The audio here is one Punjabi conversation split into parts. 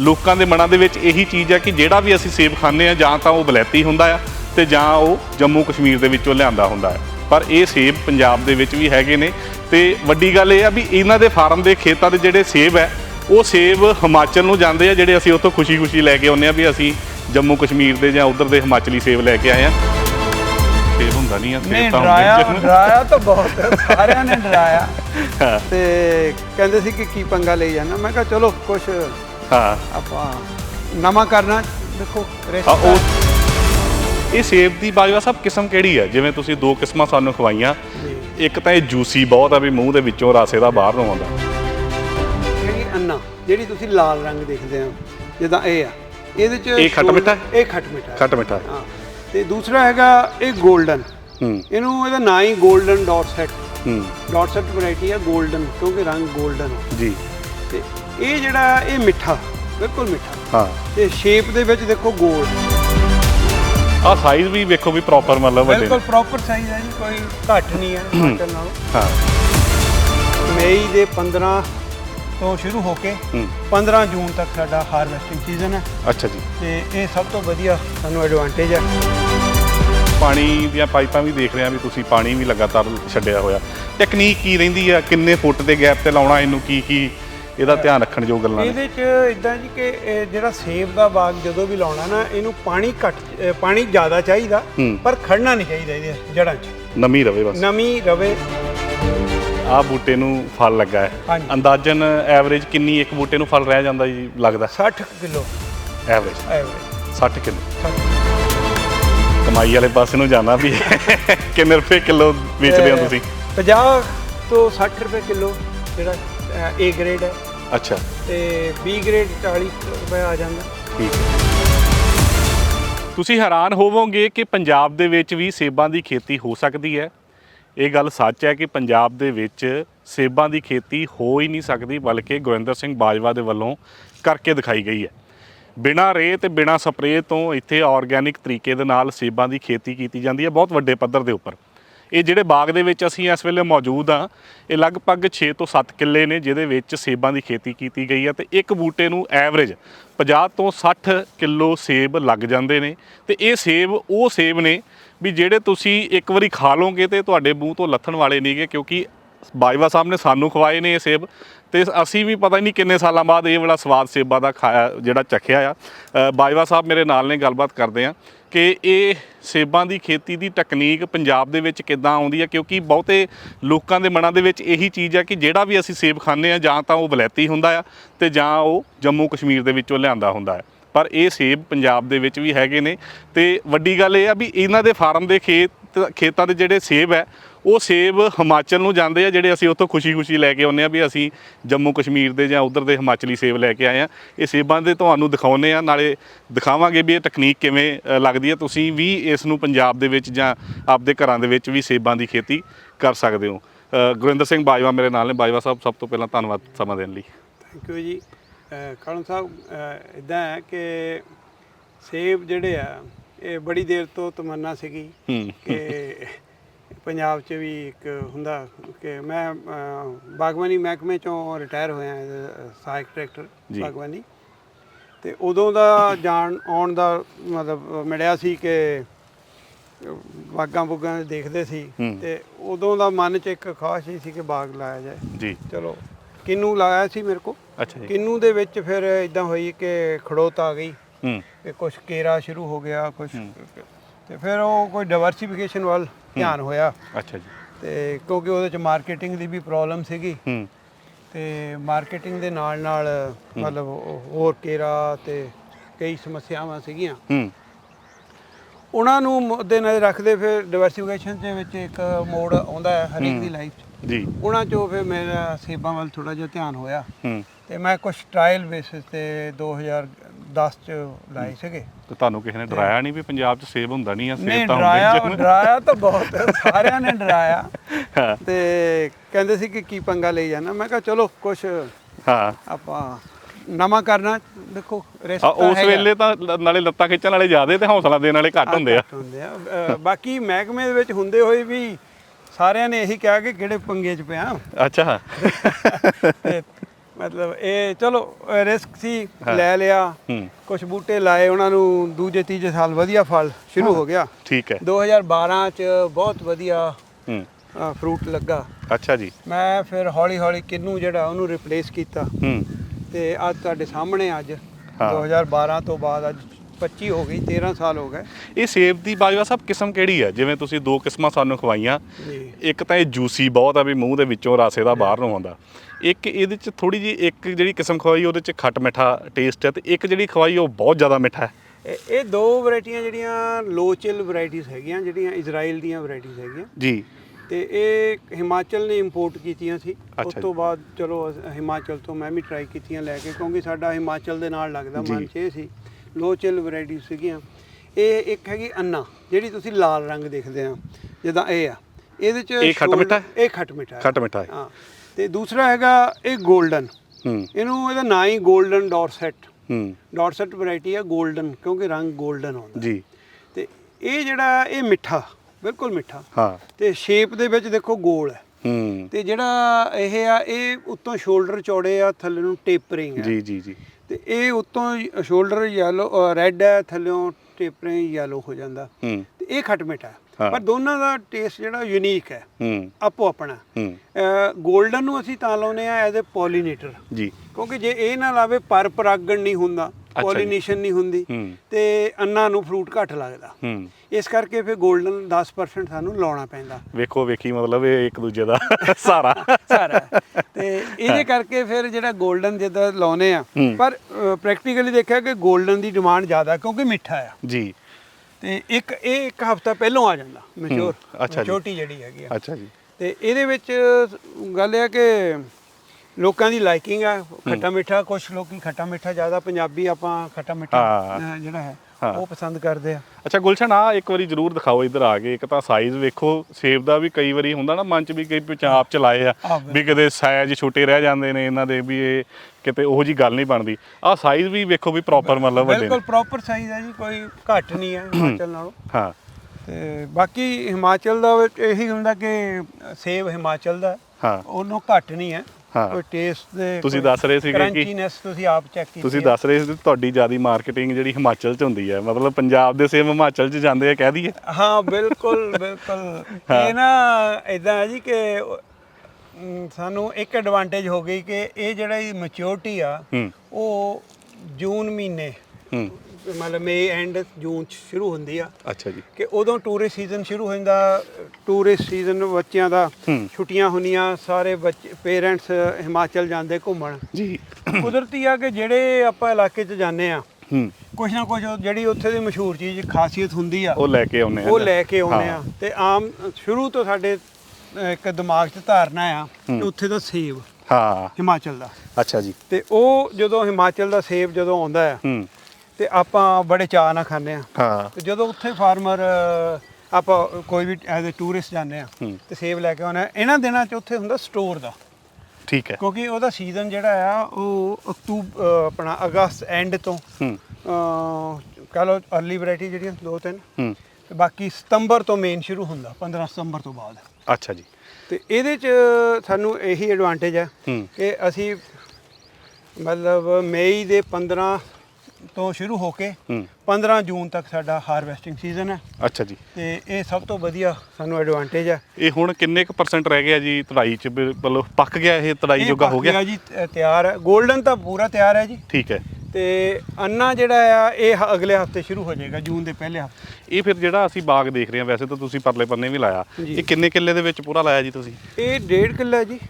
ਲੋਕਾਂ ਦੇ ਮਨਾਂ ਦੇ ਵਿੱਚ ਇਹੀ ਚੀਜ਼ ਹੈ ਕਿ ਜਿਹੜਾ ਵੀ ਅਸੀਂ ਸੇਬ ਖਾਂਦੇ ਆ ਜਾਂ ਤਾਂ ਉਹ ਬਲੈਤੀ ਹੁੰਦਾ ਆ ਤੇ ਜਾਂ ਉਹ ਜੰਮੂ ਕਸ਼ਮੀਰ ਦੇ ਵਿੱਚੋਂ ਲਿਆਂਦਾ ਹੁੰਦਾ ਹੈ। ਪਰ ਇਹ ਸੇਬ ਪੰਜਾਬ ਦੇ ਵਿੱਚ ਵੀ ਹੈਗੇ ਨੇ ਤੇ ਵੱਡੀ ਗੱਲ ਇਹ ਆ ਵੀ ਇਹਨਾਂ ਦੇ ਫਾਰਮ ਦੇ ਖੇਤਾਂ ਦੇ ਜਿਹੜੇ ਸੇਬ ਹੈ ਉਹ ਸੇਬ ਹਿਮਾਚਲ ਨੂੰ ਜਾਂਦੇ ਆ ਜਿਹੜੇ ਅਸੀਂ ਉੱਥੋਂ ਖੁਸ਼ੀ-ਖੁਸ਼ੀ ਲੈ ਕੇ ਆਉਂਦੇ ਆ ਵੀ ਅਸੀਂ ਜੰਮੂ ਕਸ਼ਮੀਰ ਦੇ ਜਾਂ ਉਧਰ ਦੇ ਹਿਮਾਚਲੀ ਸੇਬ ਲੈ ਕੇ ਆਏ ਆ। ਸੇਬ ਹੁੰਦਾ ਨਹੀਂ ਆ ਨਹੀਂ ਸੇਬ ਤਾਂ ਡਰਾਇਆ ਹੁੰਦੇ ਡਰਾਇਆ ਤਾਂ ਬਹੁਤ ਹੈ, ਸਾਰਿਆਂ ਨੇ ਡਰਾਇਆ। ਤੇ ਕਹਿੰਦੇ ਸੀ ਕਿ ਕੀ ਪੰਗਾ ਲਈ ਜਾਣਾ ਮੈਂ ਕਿਹਾ ਚਲੋ ਕੁਝ ਹਾਂ। ਆਪਾਂ ਨਮਾ ਕਰਨਾ ਦੇਖੋ ਰੈਸਟ ਇਹ ਸੇਬ ਦੀ ਬਾਜਵਾ ਸਾਹਿਬ ਕਿਸਮ ਕਿਹੜੀ ਹੈ ਜਿਵੇਂ ਤੁਸੀਂ ਦੋ ਕਿਸਮਾਂ ਸਾਨੂੰ ਖਵਾਈਆਂ ਇੱਕ ਤਾਂ ਇਹ ਜੂਸੀ ਬਹੁਤ ਆ ਵੀ ਮੂੰਹ ਦੇ ਵਿੱਚੋਂ ਰਾਸੇ ਦਾ ਬਾਹਰ ਨੂੰ ਆਉਂਦਾ। ਜਿਹੜੀ ਅੰਨਾ ਜਿਹੜੀ ਤੁਸੀਂ ਲਾਲ ਰੰਗ ਦੇਖਦੇ ਹੋ ਜਿੱਦਾਂ ਇਹ ਆ ਇਹਦੇ ਚ ਇਹ ਖੱਟ ਮਿੱਠਾ? ਇਹ ਖੱਟ ਮਿੱਠਾ। ਹੈ। ਮਿੱਠਾ। ਹਾਂ। ਤੇ ਦੂਸਰਾ ਹੈਗਾ ਇਹ 골ਡਨ ਹੂੰ। ਇਹਨੂੰ ਇਹਦਾ ਨਾਂ ਹੀ 골ਡਨ ਡਾਟ ਸੈਟ ਹੂੰ। ਡਾਟ ਸੈਟ ਵੈਰਾਈਟੀ ਹੈ 골ਡਨ ਕਿਉਂਕਿ ਰੰਗ 골ਡਨ ਜੀ। ਤੇ ਇਹ ਜਿਹੜਾ ਇਹ ਮਿੱਠਾ ਬਿਲਕੁਲ ਮਿੱਠਾ। ਹਾਂ। ਤੇ ਸ਼ੇਪ ਦੇ ਵਿੱਚ ਦੇਖੋ ਗੋਲ ਆ ਸਾਈਜ਼ ਵੀ ਵੇਖੋ ਵੀ ਪ੍ਰੋਪਰ ਮਤਲਬ ਵੱਡੇ। ਬਿਲਕੁਲ ਪ੍ਰੋਪਰ ਸਾਈਜ਼ ਹੈ ਜੀ ਕੋਈ ਘੱਟ ਨਹੀਂ ਹੈ ਟਮਾਟਰ ਨਾਲੋਂ। ਹਾਂ। ਮਈ ਦੇ 15 ਤੋਂ ਸ਼ੁਰੂ ਹੋ ਕੇ ਹੂੰ। 15 ਜੂਨ ਤੱਕ ਸਾਡਾ ਹਾਰਵੈਸਟਿੰਗ ਸੀਜ਼ਨ ਹੈ। ਅੱਛਾ ਜੀ। ਤੇ ਇਹ ਸਭ ਤੋਂ ਵਧੀਆ ਸਾਨੂੰ ਐਡਵਾਂਟੇਜ ਹੈ। ਪਾਣੀ ਦੀਆਂ ਪਾਈਪਾਂ ਵੀ ਦੇਖ ਰਹੇ ਆ ਵੀ ਤੁਸੀਂ ਪਾਣੀ ਵੀ ਲਗਾਤਾਰ ਛੱਡਿਆ ਹੋਇਆ। ਟੈਕਨੀਕ ਕੀ ਰਹਿੰਦੀ ਆ ਕਿੰਨੇ ਫੁੱਟ ਦੇ ਗੈਪ ਤੇ ਲਾਉਣਾ ਇਹਨੂੰ ਕੀ ਕੀ ਇਹਦਾ ਧਿਆਨ ਰੱਖਣ ਜੋ ਗੱਲਾਂ ਨੇ। ਇਹਦੇ ਚ ਇਦਾਂ ਜੀ ਕਿ ਇਹ ਜਿਹੜਾ ਸੇਬ ਦਾ ਬਾਗ ਜਦੋਂ ਵੀ ਲਾਉਣਾ ਨਾ ਇਹਨੂੰ ਪਾਣੀ ਘੱਟ ਪਾਣੀ ਜ਼ਿਆਦਾ ਚਾਹੀਦਾ ਹੂੰ। ਪਰ ਖੜਨਾ ਨਹੀਂ ਚਾਹੀਦਾ ਇਹਦੇ ਜੜਾਂ 'ਚ। ਨਮੀ ਰਵੇ ਬਸ। ਨਮੀ ਰਵੇ। ਆ ਬੂਟੇ ਨੂੰ ਫਲ ਲੱਗਾ ਹੈ। ਹਾਂਜੀ। ਅੰਦਾਜ਼ਨ ਐਵਰੇਜ ਕਿੰਨੀ ਇੱਕ ਬੂਟੇ ਨੂੰ ਫਲ ਰਹਿ ਜਾਂਦਾ ਜੀ ਲੱਗਦਾ? 60 ਕਿਲੋ। ਐਵਰੇਜ। ਐਵਰੇਜ। 60 ਕਿਲੋ। ਕਮਾਈ ਵਾਲੇ ਪਾਸੇ ਨੂੰ ਜਾਣਾ ਵੀ ਕਿੰਨੇ ਰੁਪਏ ਕਿਲੋ ਵੇਚਦੇ ਹੋ ਤੁਸੀਂ? 50 ਤੋਂ 60 ਰੁਪਏ ਕਿਲੋ ਜਿਹੜਾ A ਗ੍ਰੇਡ ਹੈ। ਅੱਛਾ। ਤੇ B ਗ੍ਰੇਡ 40 ਰੁਪਏ ਆ ਜਾਂਦਾ। ਠੀਕ ਤੁਸੀਂ ਹੈਰਾਨ ਹੋਵੋਗੇ ਕਿ ਪੰਜਾਬ ਦੇ ਵਿੱਚ ਵੀ ਸੇਬਾਂ ਦੀ ਖੇਤੀ ਹੋ ਸਕਦੀ ਹੈ। ਇਹ ਗੱਲ ਸੱਚ ਹੈ ਕਿ ਪੰਜਾਬ ਦੇ ਵਿੱਚ ਸੇਬਾਂ ਦੀ ਖੇਤੀ ਹੋ ਹੀ ਨਹੀਂ ਸਕਦੀ ਬਲਕਿ ਗੁਰਿੰਦਰ ਸਿੰਘ ਬਾਜਵਾ ਦੇ ਵੱਲੋਂ ਕਰਕੇ ਦਿਖਾਈ ਗਈ ਹੈ। ਬਿਨਾਂ ਰੇਹ ਤੇ ਬਿਨਾਂ ਸਪਰੇਅ ਤੋਂ ਇੱਥੇ ਆਰਗੈਨਿਕ ਤਰੀਕੇ ਦੇ ਨਾਲ ਸੇਬਾਂ ਦੀ ਖੇਤੀ ਕੀਤੀ ਜਾਂਦੀ ਹੈ ਬਹੁਤ ਵੱਡੇ ਪੱਧਰ ਦੇ ਉੱਪਰ। ਇਹ ਜਿਹੜੇ ਬਾਗ ਦੇ ਵਿੱਚ ਅਸੀਂ ਇਸ ਵੇਲੇ ਮੌਜੂਦ ਆ ਇਹ ਲਗਭਗ 6 ਤੋਂ 7 ਕਿੱਲੇ ਨੇ ਜਿਹਦੇ ਵਿੱਚ ਸੇਬਾਂ ਦੀ ਖੇਤੀ ਕੀਤੀ ਗਈ ਹੈ ਤੇ ਇੱਕ ਬੂਟੇ ਨੂੰ ਐਵਰੇਜ 50 ਤੋਂ 60 ਕਿਲੋ ਸੇਬ ਲੱਗ ਜਾਂਦੇ ਨੇ ਤੇ ਇਹ ਸੇਬ, ਉਹ ਸੇਬ ਨੇ ਵੀ ਜਿਹੜੇ ਤੁਸੀਂ ਇੱਕ ਵਾਰੀ ਖਾ ਲਓਗੇ ਤੇ ਤੁਹਾਡੇ ਮੂੰਹ ਤੋਂ ਲੱਥਣ ਵਾਲੇ ਨਹੀਂਗੇ ਕਿਉਂਕਿ ਬਾਜਵਾ ਸਾਹਿਬ ਨੇ ਸਾਨੂੰ ਖਵਾਏ ਨੇ ਇਹ ਸੇਬ ਤੇ ਅਸੀਂ ਵੀ ਪਤਾ ਹੀ ਨਹੀਂ ਕਿੰਨੇ ਸਾਲਾਂ ਬਾਅਦ ਇਹ ਵਾਲਾ ਸਵਾਦ ਸੇਬਾਂ ਦਾ ਖਾਇਆ ਜਿਹੜਾ ਚੱਖਿਆ ਆ। ਬਾਜਵਾ ਸਾਹਿਬ ਮੇਰੇ ਨਾਲ ਨੇ, ਗੱਲਬਾਤ ਕਰਦੇ ਆ ਕਿ ਇਹ ਸੇਬਾਂ ਦੀ ਖੇਤੀ ਦੀ ਤਕਨੀਕ ਪੰਜਾਬ ਦੇ ਵਿੱਚ ਕਿੱਦਾਂ ਆਉਂਦੀ ਹੈ, ਕਿਉਂਕਿ ਬਹੁਤੇ ਲੋਕਾਂ ਦੇ ਮਨਾਂ ਦੇ ਵਿੱਚ ਇਹੀ ਚੀਜ਼ ਹੈ ਕਿ ਜਿਹੜਾ ਵੀ ਅਸੀਂ ਸੇਬ ਖਾਂਦੇ ਆ ਜਾਂ ਤਾਂ ਉਹ ਵਲੈਤੀ ਹੁੰਦਾ ਆ ਤੇ ਜਾਂ ਉਹ ਜੰਮੂ ਕਸ਼ਮੀਰ ਦੇ ਵਿੱਚੋਂ ਲਿਆਂਦਾ ਹੁੰਦਾ ਹੈ। ਪਰ ਇਹ ਸੇਬ ਪੰਜਾਬ ਦੇ ਵਿੱਚ ਵੀ ਹੈਗੇ ਨੇ ਤੇ ਵੱਡੀ ਗੱਲ ਇਹ ਆ ਵੀ ਇਹਨਾਂ ਦੇ ਫਾਰਮ ਦੇ ਖੇਤ ਖੇਤਾਂ ਦੇ ਜਿਹੜੇ ਸੇਬ ਹੈ, ਉਹ ਸੇਬ ਹਿਮਾਚਲ ਨੂੰ ਜਾਂਦੇ ਆ, ਜਿਹੜੇ ਅਸੀਂ ਉੱਥੋਂ ਖੁਸ਼ੀ-ਖੁਸ਼ੀ ਲੈ ਕੇ ਆਉਂਦੇ ਆ ਵੀ ਅਸੀਂ ਜੰਮੂ ਕਸ਼ਮੀਰ ਦੇ ਜਾਂ ਉਧਰ ਦੇ ਹਿਮਾਚਲੀ ਸੇਬ ਲੈ ਕੇ ਆਏ ਆ। ਇਹ ਸੇਬਾਂ ਦੇ ਤੁਹਾਨੂੰ ਦਿਖਾਉਨੇ ਆ, ਨਾਲੇ ਦਿਖਾਵਾਂਗੇ ਵੀ ਇਹ ਟੈਕਨੀਕ ਕਿਵੇਂ ਲੱਗਦੀ ਹੈ। ਤੁਸੀਂ ਵੀ ਇਸ ਨੂੰ ਪੰਜਾਬ ਦੇ ਵਿੱਚ ਜਾਂ ਆਪਦੇ ਘਰਾਂ ਦੇ ਵਿੱਚ ਵੀ ਸੇਬਾਂ ਦੀ ਖੇਤੀ ਕਰ ਸਕਦੇ ਹੋ। ਗੁਰਿੰਦਰ ਸਿੰਘ ਬਾਜਵਾ ਮੇਰੇ ਨਾਲ ਨੇ। ਬਾਜਵਾ ਸਾਹਿਬ, ਸਭ ਤੋਂ ਪਹਿਲਾਂ ਧੰਨਵਾਦ ਸਮਾਂ ਦੇਣ ਲਈ। ਥੈਂਕ ਯੂ ਜੀ। ਕਾਲਨ ਸਾਹਿਬ ਇਦਾਂ ਹੈ ਕਿ ਸੇਬ ਜਿਹੜੇ ਆ ਇਹ ਬੜੀ ਦੇਰ ਤੋਂ ਤਮੰਨਾ ਸੀਗੀ ਕਿ ਪੰਜਾਬ 'ਚ ਵੀ ਇੱਕ ਹੁੰਦਾ ਕਿ ਮੈਂ ਅਹ, ਬਾਗਬਾਨੀ ਮਹਿਕਮੇ ਚੋਂ ਰਿਟਾਇਰ ਹੋਇਆ ਹਾਂ ਸਹਾਇਕ ਡਾਇਰੈਕਟਰ ਜੀ। ਬਾਗਬਾਨੀ। ਤੇ ਉਦੋਂ ਦਾ ਜਾਣ ਆਉਣ ਦਾ ਮਤਲਬ ਮਿਲਿਆ ਸੀ ਕਿ ਬਾਗਾਂ ਬੁੱਗਾਂ ਦੇਖਦੇ ਸੀ। ਤੇ ਉਦੋਂ ਦਾ ਮਨ 'ਚ ਇੱਕ ਖਾਸ਼ ਹੀ ਸੀ ਕਿ ਬਾਗ ਲਾਇਆ ਜਾਏ। ਜੀ। ਚਲੋ ਕਿੰਨੂ ਲਾਇਆ ਸੀ ਮੇਰੇ ਕੋ ਕਿੰਨੂ ਦੇ ਵਿੱਚ ਫਿਰ ਇਦਾਂ ਹੋਈ ਕਿ ਖੜੋਤ ਆ ਗਈ। ਹੂੰ। ਕਿ ਕੁਝ ਕੇਰਾ ਸ਼ੁਰੂ ਹੋ ਗਿਆ ਕੁਝ। ਤੇ ਫਿਰ ਉਹ ਕੋਈ ਡਾਈਵਰਸਿਫਿਕੇਸ਼ਨ ਵੱਲ ਧਿਆਨ ਹੋਇਆ। ਅੱਛਾ ਜੀ। ਤੇ ਕਿਉਂਕਿ ਉਹਦੇ ਚ ਮਾਰਕੀਟਿੰਗ ਦੀ ਵੀ ਪ੍ਰੋਬਲਮ ਸੀਗੀ। ਹੂੰ। ਤੇ ਮਾਰਕੀਟਿੰਗ ਦੇ ਨਾਲ ਨਾਲ ਮਤਲਬ ਹੋਰ ਕੇਰਾ ਤੇ ਕਈ ਸਮੱਸਿਆਵਾਂ ਸੀਗੀਆਂ। ਹੂੰ। ਉਹਨਾਂ ਨੂੰ ਮੁੱਦੇ ਨਜ਼ਰ ਰੱਖਦੇ ਫਿਰ ਡਾਈਵਰਸਿਫਿਕੇਸ਼ਨ ਦੇ ਵਿੱਚ ਇੱਕ ਮੋੜ ਆਉਂਦਾ ਹੈ ਹਰੇਕ ਦੀ ਲਾਈਫ 'ਚ। ਜੀ। ਉਹਨਾਂ 'ਚੋਂ ਫਿਰ ਮੇਰਾ ਸੇਬਾਂ ਵੱਲ ਥੋੜਾ ਜਿਹਾ ਧਿਆਨ ਹੋਇਆ। ਹੂੰ। ਤੇ ਮੈਂ ਕੁਝ ਟ੍ਰਾਇਲ ਬੇਸਿਸ ਤੇ 2010 ਚ ਲਾਏ ਸੀਗੇ। ਤੇ ਤੁਹਾਨੂੰ ਕਿਸੇ ਨੇ ਡਰਾਇਆ ਨਹੀਂ ਵੀ ਪੰਜਾਬ 'ਚ ਸੇਬ ਹੁੰਦਾ ਨਹੀਂ ਆ ਨਹੀਂ ਸੇਬ ਤਾਂ ਡਰਾਇਆ ਹੁੰਦੇ ਹੀ ਡਰਾਇਆ ਤਾਂ ਬਹੁਤ ਹੈ, ਸਾਰਿਆਂ ਨੇ ਡਰਾਇਆ। ਤੇ ਕਹਿੰਦੇ ਸੀ ਕਿ ਕੀ ਪੰਗਾ ਲਈ ਜਾਣਾ। ਮੈਂ ਕਿਹਾ ਚਲੋ ਕੁਝ ਹਾਂ। ਆਪਾਂ ਨਵਾਂ ਕਰਨਾ। ਦੇਖੋ ਰਿਸਕ ਆ, ਉਸ ਵੇਲੇ ਤਾਂ ਲ- ਨਾਲੇ ਲੱਤਾਂ ਖਿੱਚਣ ਵਾਲੇ ਜ਼ਿਆਦੇ ਤੇ ਹੌਸਲਾ ਦੇਣ ਵਾਲੇ ਘੱਟ ਹੁੰਦੇ ਆ। ਹੁੰਦੇ ਆ। ਅ, ਬਾਕੀ ਮਹਿਕਮੇ ਦੇ ਵਿੱਚ ਹੁੰਦੇ ਹੋਏ ਵੀ ਸਾਰਿਆਂ ਨੇ ਇਹੀ ਕਿਹਾ ਕਿ ਕਿਹੜੇ ਪੰਗੇ 'ਚ ਪਿਆ। ਅੱਛਾ। ਤੇ ਮਤਲਬ ਇਹ ਚਲੋ ਰਿਸਕ ਸੀ ਲੈ ਲਿਆ। ਕੁਝ ਬੂਟੇ ਲਾਏ ਉਹਨਾਂ ਨੂੰ ਦੂਜੇ ਤੀਜੇ ਸਾਲ ਵਧੀਆ ਫਲ ਸ਼ੁਰੂ ਹੋ। ਗਿਆ। ਠੀਕ ਹੈ। 2012 ਚ ਬਹੁਤ ਵਧੀਆ ਫਰੂਟ ਲੱਗਾ। ਅੱਛਾ ਜੀ। ਮੈਂ ਫਿਰ ਹੌਲੀ ਹੌਲੀ ਕਿੰਨੂ ਜਿਹੜਾ ਉਹਨੂੰ ਰਿਪਲੇਸ ਕੀਤਾ। ਤੇ ਅੱਜ ਤੁਹਾਡੇ ਸਾਹਮਣੇ ਅੱਜ। ਹਾਂ। 2012 ਤੋਂ ਬਾਅਦ ਅੱਜ 25 ਹੋ ਗਈ 13 ਸਾਲ ਹੋ ਗਏ। ਇਹ ਸੇਬ ਦੀ ਬਾਜਵਾ ਸਾਹਿਬ ਕਿਸਮ ਕਿਹੜੀ ਹੈ ਜਿਵੇਂ ਤੁਸੀਂ ਦੋ ਕਿਸਮਾਂ ਸਾਨੂੰ ਖਵਾਈਆਂ ਇੱਕ ਤਾਂ ਇਹ ਜੂਸੀ ਬਹੁਤ ਆ ਵੀ ਮੂੰਹ ਦੇ ਵਿੱਚੋਂ ਰਸ ਇਹਦਾ ਬਾਹਰ ਨੂੰ ਆਉਂਦਾ। ਇੱਕ ਇਹਦੇ ਚ ਥੋੜੀ ਜੀ ਇੱਕ ਜਿਹੜੀ ਕਿਸਮ ਖਵਾਈ ਉਹਦੇ ਚ ਖੱਟ ਮਿੱਠਾ ਟੇਸਟ ਹੈ ਤੇ ਇੱਕ ਜਿਹੜੀ ਖਵਾਈ ਉਹ ਬਹੁਤ ਜ਼ਿਆਦਾ ਮਿੱਠਾ ਹੈ। ਇਹ ਇਹ ਦੋ ਵੈਰਾਈਟੀਆਂ ਜਿਹੜੀਆਂ ਲੋ ਚਿਲ ਵੈਰਾਈਟੀਆਂ ਹੈਗੀਆਂ ਜਿਹੜੀਆਂ ਇਜ਼ਰਾਈਲ ਦੀਆਂ ਵੈਰਾਈਟੀਆਂ ਹੈਗੀਆਂ। ਜੀ। ਤੇ ਇਹ ਹਿਮਾਚਲ ਨੇ ਇੰਪੋਰਟ ਕੀਤੀਆਂ ਸੀ। ਉਸ ਤੋਂ। ਬਾਅਦ ਚਲੋ ਅਸ- ਹਿਮਾਚਲ ਤੋਂ ਮੈਂ ਵੀ ਟਰਾਈ ਕੀਤੀਆਂ ਲੈ ਕੇ ਕਿਉਂਕਿ ਸਾਡਾ ਹਿਮਾਚਲ ਦੇ ਨਾਲ ਲੱਗਦਾ ਜੀ। ਮਨ 'ਚ ਇਹ ਸੀ। ਲੋ ਚਿਲ ਵੈਰਾਈਟੀ ਸੀਗੀਆਂ। ਇਹ ਇੱਕ ਹੈਗੀ ਅੰਨਾ ਜਿਹੜੀ ਤੁਸੀਂ ਲਾਲ ਰੰਗ ਦੇਖਦੇ ਆ ਜਿੱਦਾਂ ਇਹ ਆ। ਇਹਦੇ 'ਚ ਇਹ ਖੱਟ ਸ਼ੋਲ- ਮਿੱਠਾ ਹੈ? ਇਹ ਖੱਟ ਮਿੱਠਾ ਹੈ। ਖੱਟ ਮਿੱਠਾ ਹੈ। ਹਾਂ। ਤੇ ਦੂਸਰਾ ਹੈਗਾ ਇਹ 골ਡਨ ਹੂੰ। ਇਹਨੂੰ ਇਹਦਾ ਨਾਂ ਹੀ 골ਡਨ ਡੌਰਸੈਟ ਹੂੰ। ਡੌਰਸੈਟ ਵੈਰਾਈਟੀ ਆ 골ਡਨ ਕਿਉਂਕਿ ਰੰਗ 골ਡਨ ਆਉਂਦਾ ਜੀ। ਤੇ ਇਹ ਜਿਹੜਾ ਇਹ ਮਿੱਠਾ ਬਿਲਕੁਲ ਮਿੱਠਾ। ਹਾਂ। ਤੇ ਸ਼ੇਪ ਦੇ ਵਿੱਚ ਦੇਖੋ ਗੋਲ ਹੈ। ਹੂੰ। ਤੇ ਜਿਹੜਾ ਇਹ ਆ ਇਹ ਉੱਤੋਂ ਸ਼ੋਲਡਰ ਚੌੜੇ ਆ ਥੱਲੇ ਨੂੰ ਟੇਪਰਿੰਗ ਜੀ ਜੀ ਜੀ। ਤੇ ਇਹ ਉੱਤੋਂ ਸ਼ੋਲਡਰ ਯੈਲੋ ਰੈੱਡ ਹੈ ਥੱਲੇੋਂ ਟੇਪਰਿੰਗ ਯੈਲੋ ਹੋ ਜਾਂਦਾ। ਹੂੰ। ਤੇ ਇਹ ਖਟਮਿੱਠਾ ਪਰ ਦੋਨਾਂ ਦਾ ਟੇਸਟ ਜਿਹੜਾ ਯੂਨੀਕ ਹੈ ਆਪੋ ਆਪਣਾ। 골ਡਨ ਨੂੰ ਅਸੀਂ ਤਾਂ ਲਾਉਨੇ ਆ ਐਜ਼ ਅ ਪੋਲੀਨੇਟਰ ਜੀ। ਕਿਉਂਕਿ ਜੇ ਇਹ ਨਾ ਲਾਵੇ ਪਰ ਪਰਾਗਣ ਨਹੀਂ ਹੁੰਦਾ ਪੋਲੀਨੇਸ਼ਨ ਨਹੀਂ ਹੁੰਦੀ ਤੇ ਅੰਨਾਂ ਨੂੰ ਫਰੂਟ ਘੱਟ ਲੱਗਦਾ। ਇਸ ਕਰਕੇ ਫਿਰ 골ਡਨ 10% ਸਾਨੂੰ ਲਾਉਣਾ ਪੈਂਦਾ। ਵੇਖੋ ਵੇਖੀ ਮਤਲਬ ਇਹ ਇੱਕ ਦੂਜੇ ਦਾ ਸਾਰਾ। ਸਾਰਾ। ਤੇ ਇਹਦੇ ਕਰਕੇ ਫਿਰ ਜਿਹੜਾ 골ਡਨ ਜਿੱਦਾਂ ਲਾਉਨੇ ਆ ਪਰ ਪ੍ਰੈਕਟੀਕਲੀ ਦੇਖਿਆ ਕਿ ਗੋਲਡਨ ਦੀ ਡਿਮਾਂਡ ਜ਼ਿਆਦਾ ਕਿਉਂਕਿ ਮਿੱਠਾ ਆ। ਜੀ। ਤੇ ਇੱਕ ਇਹ ਇੱਕ ਹਫਤਾ ਪਹਿਲਾਂ ਆ ਜਾਂਦਾ ਮੈਚੁਰ ਅੱਛਾ ਜੀ। ਮੈਚੁਰਟੀ ਜਿਹੜੀ ਹੈਗੀ ਆ ਅੱਛਾ ਜੀ ਤੇ ਇਹਦੇ ਵਿੱਚ ਗੱਲ ਇਹ ਆ ਕਿ ਲੋਕਾਂ ਦੀ ਲਾਈਕਿੰਗ ਆ ਖੱਟਾ ਮਿੱਠਾ ਕੁਝ ਲੋਕੀ ਖੱਟਾ ਮਿੱਠਾ ਜ਼ਿਆਦਾ ਪੰਜਾਬੀ ਆਪਾਂ ਖੱਟਾ ਮਿੱਠਾ ਹਾਂ। ਅਹ, ਜਿਹੜਾ ਹਾਂ। ਉਹ ਪਸੰਦ ਕਰਦੇ ਆ। ਅੱਛਾ ਗੁਲਸ਼ਨ ਆ ਇੱਕ ਵਾਰੀ ਜਰੂਰ ਦਿਖਾਓ ਇੱਧਰ ਆ ਕੇ। ਇੱਕ ਤਾਂ ਸਾਈਜ਼ ਵੇਖੋ ਸੇਬ ਦਾ ਵੀ ਕਈ ਵਾਰੀ ਹੁੰਦਾ ਨਾ ਮਨ ਚ ਵੀ ਕਈ ਪੰਜਾਬ ਚ ਲਾਏ ਆ ਵੀ ਕਿਤੇ ਸਾਈਜ਼ ਛੋਟੇ ਰਹਿ ਜਾਂਦੇ ਨੇ ਇਹਨਾਂ ਦੇ ਵੀ ਇਹ ਕਿਤੇ ਉਹੋ ਜੀ ਗੱਲ ਨਹੀਂ ਬਣਦੀ। ਆ ਸਾਈਜ਼ ਵੀ ਵੇਖੋ ਵੀ ਪ੍ਰੋਪਰ ਮਤਲਬ ਵੱਡੇ ਬਿਲਕੁਲ ਪ੍ਰੋਪਰ ਸਾਈਜ਼ ਹੈ ਜੀ ਕੋਈ ਘੱਟ ਨਹੀਂ ਹੈ ਹਿਮਾਚਲ ਨਾਲੋਂ। ਹਾਂ। ਤੇ ਬਾਕੀ ਹਿਮਾਚਲ ਦਾ ਵਿੱਚ ਇਹੀ ਹੁੰਦਾ ਕਿ ਸੇਬ ਹਿਮਾਚਲ ਦਾ ਹੈ। ਹਾਂ ਉਹਨੂੰ ਘੱਟ ਨਹੀਂ ਹੈ ਹਾਂ। ਕੋਈ ਟੇਸਟ ਦੇ ਤੁਸੀਂ ਦੱਸ ਰਹੇ ਸੀਗੇ ਕਿ- ਕਰੰਚੀਨੈਸ ਤੁਸੀਂ ਆਪ ਚੈੱਕ ਕੀਤੀ ਤੁਸੀਂ ਹੈ। ਦੱਸ ਰਹੇ ਸੀ ਕਿ ਤੁਹਾਡੀ ਜਿਆਦੀ ਮਾਰਕੀਟਿੰਗ ਜਿਹੜੀ ਹਿਮਾਚਲ ਚ ਹੁੰਦੀ ਹੈ। ਮਤਲਬ ਪੰਜਾਬ ਦੇ ਸੇਬ ਹਿਮਾਚਲ ਚ ਜਾਂਦੇ ਆ ਕਹਿ ਦਈਏ। ਹਾਂ ਬਿਲਕੁਲ ਬਿਲਕੁਲ। ਇਹ ਨਾ ਇਦਾਂ ਹੈ ਜੀ ਕਿ ਅਮ, ਸਾਨੂੰ ਇੱਕ ਐਡਵਾਂਟੇਜ ਹੋ ਗਈ ਕਿ ਇਹ ਜਿਹੜਾ ਮੈਚਿਓਰਟੀ ਆ ਹੂੰ। ਉਹ ਜੂਨ ਮਹੀਨੇ ਹੂੰ। ਮਤਲਬ ਮਈ ਐਂਡ ਜੂਨ ਚ ਸ਼ੁਰੂ ਹੁੰਦੀ ਆ। ਅੱਛਾ ਜੀ। ਕਿ ਉਦੋਂ ਟੂਰਿਸਟ ਸੀਜ਼ਨ ਸ਼ੁਰੂ ਹੋ ਜਾਂਦਾ ਟੂਰਿਸਟ ਸੀਜ਼ਨ ਬੱਚਿਆਂ ਦਾ। ਛੁੱਟੀਆਂ ਹੁੰਦੀਆਂ ਸਾਰੇ ਬੱਚੇ ਪੇਰੈਂਟਸ ਹਿਮਾਚਲ ਜਾਂਦੇ ਘੁੰਮਣ। ਜੀ। ਕੁਦਰਤੀ ਆ ਕਿ ਜਿਹੜੇ ਆਪਾਂ ਇਲਾਕੇ 'ਚ ਜਾਂਦੇ ਆ ਹੂੰ। ਕੁਛ ਨਾ ਉਹ ਜਿਹੜੀ ਉੱਥੇ ਦੀ ਮਸ਼ਹੂਰ ਚੀਜ਼ ਖਾਸੀਅਤ ਹੁੰਦੀ ਆ। ਉਹ ਲੈ ਕੇ ਆਉਨੇ ਆ ਉਹ ਲੈ ਕੇ ਆਉਨੇ ਆ। ਤੇ ਆਮ ਸ਼ੁਰੂ ਤੋਂ ਸਾਡੇ ਇੱਕ ਦਿਮਾਗ 'ਚ ਧਾਰਨਾ ਆ ਕਿ ਉੱਥੇ ਦਾ ਸੇਬ ਹਾਂ। ਹਿਮਾਚਲ ਦਾ। ਅੱਛਾ ਜੀ। ਤੇ ਉਹ ਜਦੋਂ ਹਿਮਾਚਲ ਦਾ ਸੇਬ ਜਦੋਂ ਆਉਂਦਾ ਆ ਹੂੰ। ਤੇ ਆਪਾਂ ਬੜੇ ਚਾਅ ਨਾਲ ਖਾਂਦੇ ਆ ਹਾਂ। ਤੇ ਜਦੋਂ ਉੱਥੇ ਫਾਰਮਰ ਆਪਾਂ ਕੋਈ ਵੀ ਐਜ਼ ਅ ਟੂਰਿਸਟ ਜਾਂਦੇ ਆ। ਤੇ ਸੇਬ ਲੈ ਕੇ ਆਉਣਾ ਇਹਨਾਂ ਦਿਨਾਂ 'ਚ ਉੱਥੇ ਹੁੰਦਾ ਸਟੋਰ ਦਾ। ਠੀਕ ਹੈ। ਕਿਉਂਕਿ ਉਹਦਾ ਸੀਜ਼ਨ ਜਿਹੜਾ ਆ ਉਹ ਅਕਤੂਬ ਅਹ, ਆਪਣਾ ਅਗਸਤ ਐਂਡ ਤੋਂ ਹੂੰ। ਕਹ ਲਓ ਅਰਲੀ ਵੈਰਾਈਟੀ ਜਿਹੜੀਆਂ ਦੋ ਤਿੰਨ। ਹੂੰ। ਤੇ ਬਾਕੀ ਸਤੰਬਰ ਤੋਂ ਮੇਨ ਸ਼ੁਰੂ ਹੁੰਦਾ 15 ਸਤੰਬਰ ਤੋਂ ਬਾਅਦ। ਅੱਛਾ ਜੀ। ਤੇ ਇਹਦੇ 'ਚ ਸਾਨੂੰ ਇਹੀ ਐਡਵਾਂਟੇਜ ਹੈ ਹੂੰ। ਕਿ ਅਸੀਂ ਮਤਲਬ ਮਈ ਦੇ 15 ਤੋਂ ਸ਼ੁਰੂ ਹੋ ਕੇ ਹੂੰ। 15 ਜੂਨ ਤੱਕ ਸਾਡਾ ਹਾਰਵੈਸਟਿੰਗ ਸੀਜ਼ਨ ਹੈ। ਅੱਛਾ ਜੀ। ਤੇ ਇਹ ਸਭ ਤੋਂ ਵਧੀਆ ਸਾਨੂੰ ਐਡਵਾਂਟੇਜ ਹੈ। ਇਹ ਹੁਣ ਕਿੰਨੇ ਕੁ ਪਰਸੈਂਟ ਰਹਿ ਗਿਆ ਜੀ ਤੜਾਈ ਚ? ਵੀ ਮਤਲਬ ਪੱਕ ਗਿਆ ਇਹ ਤੜਾਈ ਇਹ ਜੋਗਾ ਹੋ ਪੱਕ ਗਿਆ? ਜੀ ਅ, ਤਿਆਰ ਹੈ। 골ਡਨ ਤਾਂ ਪੂਰਾ ਤਿਆਰ ਹੈ ਜੀ। ਠੀਕ ਹੈ। ਤੇ ਅੰਨਾ ਜਿਹੜਾ ਆ ਇਹ ਹ- ਅਗਲੇ ਹਫ਼ਤੇ ਸ਼ੁਰੂ ਹੋ ਜਾਏਗਾ ਜੂਨ ਦੇ ਪਹਿਲੇ ਹਫ਼ਤੇ। ਇਹ ਫਿਰ ਜਿਹੜਾ ਅਸੀਂ ਬਾਗ ਦੇਖ ਰਹੇ ਹਾਂ ਵੈਸੇ ਤਾਂ ਤੁਸੀਂ ਪਰਲੇ ਪੰਨੇ ਵੀ ਲਾਇਆ। ਜੀ। ਇਹ ਕਿੰਨੇ ਕਿੱਲੇ ਦੇ ਵਿੱਚ ਪੂਰਾ ਲਾਇਆ ਜੀ ਤੁਸੀਂ? ਇਹ ਡੇਢ ਕਿੱਲਾ ਜੀ।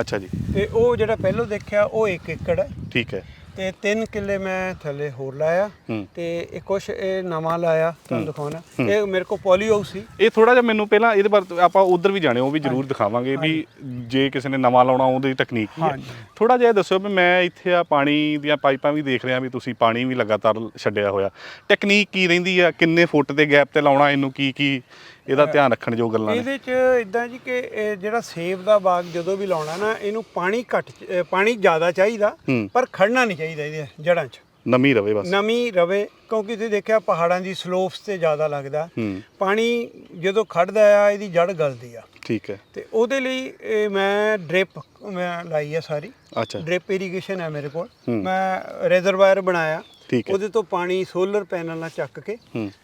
ਅੱਛਾ ਜੀ। ਤੇ ਉਹ ਜਿਹੜਾ ਪਹਿਲੋਂ ਦੇਖਿਆ ਉਹ 1 ਏਕੜ ਹੈ। ਠੀਕ ਹੈ। ਤੇ 3 ਕਿੱਲੇ ਮੈਂ ਥੱਲੇ ਹੋਰ ਲਾਇਆ। ਤੇ ਇਹ ਕੁਛ ਇਹ ਨਵਾਂ ਲਾਇਆ ਤੁਹਾਨੂੰ ਦਿਖਾਉਣਾ। ਇਹ ਮੇਰੇ ਕੋਲ ਪੋਲੀ ਹਾਊਸ ਸੀ। ਇਹ ਥੋੜਾ ਜਿਹਾ ਮੈਨੂੰ ਪਹਿਲਾਂ ਇਹਦੇ ਬਾਰੇ ਆਪਾਂ ਉਧਰ ਵੀ ਜਾਣੇ ਉਹ ਵੀ ਜ਼ਰੂਰ ਦਿਖਾਵਾਂਗੇ ਵੀ ਜੇ ਕਿਸੇ ਨੇ ਨਵਾਂ ਲਾਉਣਾ ਉਹਦੀ ਟੈਕਨੀਕ ਕੀ ਹੈ। ਥੋੜਾ ਜਿਹਾ ਦੱਸੋ ਵੀ ਮੈਂ ਇੱਥੇ ਆ ਪਾਣੀ ਦੀਆਂ ਪਾਈਪਾਂ ਵੀ ਦੇਖ ਰਿਹਾ ਵੀ ਤੁਸੀਂ ਪਾਣੀ ਵੀ ਲਗਾਤਾਰ ਛੱਡਿਆ ਹੋਇਆ। ਟੈਕਨੀਕ ਕੀ ਰਹਿੰਦੀ ਆ ਕਿੰਨੇ ਫੁੱਟ ਦੇ ਗੈਪ ਤੇ ਲਾਉਣਾ ਇਹਨੂੰ ਕੀ ਕੀ ਇਹਦਾ ਧਿਆਨ ਰੱਖਣ ਜੋ ਗੱਲਾਂ ਨੇ। ਇਹਦੇ ਚ ਇਦਾਂ ਜੀ ਕਿ ਇਹ ਜਿਹੜਾ ਸੇਬ ਦਾ ਬਾਗ ਜਦੋਂ ਵੀ ਲਾਉਣਾ ਨਾ ਇਹਨੂੰ ਪਾਣੀ ਘੱਟ ਪਾਣੀ ਜ਼ਿਆਦਾ ਚਾਹੀਦਾ ਹੂੰ। ਪਰ ਖੜਨਾ ਨਹੀਂ ਚਾਹੀਦਾ ਇਹਦੇ ਜੜਾਂ 'ਚ। ਨਮੀ ਰਵੇ ਬਸ। ਨਮੀ ਰਵੇ ਕਿਉਂਕਿ ਤੁਸੀਂ ਦੇਖਿਆ ਪਹਾੜਾਂ ਦੀ ਸਲੋਪਸ ਤੇ ਜ਼ਿਆਦਾ ਲੱਗਦਾ। ਹੂੰ। ਪਾਣੀ ਜਦੋਂ ਖੜਦਾ ਆ ਇਹਦੀ ਜੜ ਗਲਦੀ ਆ। ਠੀਕ ਹੈ। ਤੇ ਉਹਦੇ ਲਈ ਇਹ ਮੈਂ ਡ੍ਰਿਪ ਮੈਂ ਲਾਈ ਆ ਸਾਰੀ। ਅੱਛਾ। ਡ੍ਰਿਪ ਇਰੀਗੇਸ਼ਨ ਹੈ ਮੇਰੇ ਕੋਲ। ਮੈਂ ਰਿਜ਼ਰਵਾਇਰ ਬਣਾਇਆ। ਠੀਕ ਹੈ। ਉਹਦੇ ਤੋਂ ਪਾਣੀ ਸੋਲਰ ਪੈਨਲ ਨਾਲ ਚੱਕ ਕੇ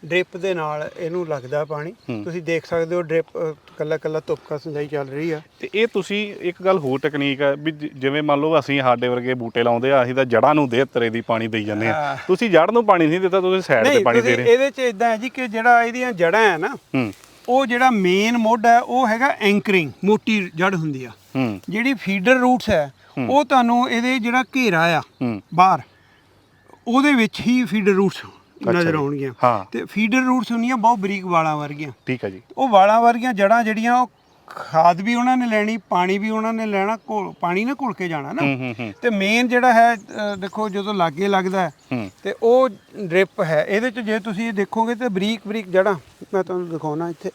ਡ੍ਰਿਪ ਦੇ ਨਾਲ ਇਹਨੂੰ ਲੱਗਦਾ ਪਾਣੀ। ਤੁਸੀਂ ਦੇਖ ਸਕਦੇ ਹੋ ਡ੍ਰਿਪ ਕੱਲਾ ਕੱਲਾ ਤੁਪਕਾ ਸਿੰਜਾਈ ਚੱਲ ਰਹੀ ਆ। ਤੇ ਇਹ ਤੁਸੀਂ ਇੱਕ ਗੱਲ ਹੋਰ ਟੈਕਨੀਕ ਹੈ ਵੀ ਜਿਵੇਂ ਮੰਨ ਲਓ ਅਸੀਂ ਸਾਡੇ ਵਰਗੇ ਬੂਟੇ ਲਾਉਂਦੇ ਆ ਅਸੀਂ ਤਾਂ ਜੜਾਂ ਨੂੰ ਦੇ ਤਰੇ ਦੀ ਪਾਣੀ ਦੇਈ ਜਾਂਦੇ ਆ। ਤੁਸੀਂ ਜੜ ਨੂੰ ਪਾਣੀ ਨਹੀਂ ਦਿੱਤਾ ਤੁਸੀਂ ਸਾਈਡ ਤੇ ਪਾਣੀ ਦੇ ਰਹੇ ਇਹਦੇ ਚ ਇਦਾਂ ਹੈ ਜੀ ਕਿ ਜਿਹੜਾ ਇਹਦੀਆਂ ਜੜਾਂ ਹੈ ਨਾ ਉਹ ਜਿਹੜਾ ਮੇਨ ਮੁੱਢ ਹੈ ਉਹ ਹੈਗਾ ਐਂਕਰਿੰਗ ਮੋਟੀ ਜੜ ਹੁੰਦੀ ਆ। ਜਿਹੜੀ ਫੀਡਰ ਰੂਟਸ ਹੈ ਉਹ ਤੁਹਾਨੂੰ ਇਹਦੇ ਜਿਹੜਾ ਘੇਰਾ ਆ ਬਾਹਰ। ਉਹਦੇ ਵਿੱਚ ਹੀ ਫੀਡਰ ਰੂਟਸ ਨਜ਼ਰ। ਆਉਣਗੀਆਂ। ਹਾਂ। ਤੇ ਫੀਡਰ ਰੂਟਸ ਹੁੰਦੀਆਂ ਬਹੁਤ ਬਰੀਕ ਵਾਲਾਂ ਵਰਗੀਆਂ। ਠੀਕ ਹੈ ਜੀ। ਉਹ ਵਾਲਾਂ ਵਰਗੀਆਂ ਜੜਾਂ ਜਿਹੜੀਆਂ ਉਹ ਖਾਦ ਵੀ ਉਹਨਾਂ ਨੇ ਲੈਣੀ ਪਾਣੀ ਵੀ ਉਹਨਾਂ ਨੇ ਲੈਣਾ ਘੋਲ ਪਾਣੀ ਨਾ ਘੁਲ ਕੇ ਜਾਣਾ ਨਾ। ਹੂੰ ਹੂੰ ਹੂੰ। ਤੇ ਮੇਨ ਜਿਹੜਾ ਹੈ ਅ, ਦੇਖੋ ਜਦੋਂ ਲਾਗੇ ਲੱਗਦਾ ਹੈ, ਹੂੰ। ਤੇ ਉਹ ਡ੍ਰਿਪ ਹੈ। ਇਹਦੇ ਚ ਜੇ ਤੁਸੀਂ ਇਹ ਦੇਖੋਗੇ ਤੇ ਬਰੀਕ ਬਰੀਕ ਜੜਾਂ ਮੈਂ ਤੁਹਾਨੂੰ ਦਿਖਾਉਣਾ ਇੱਥੇ।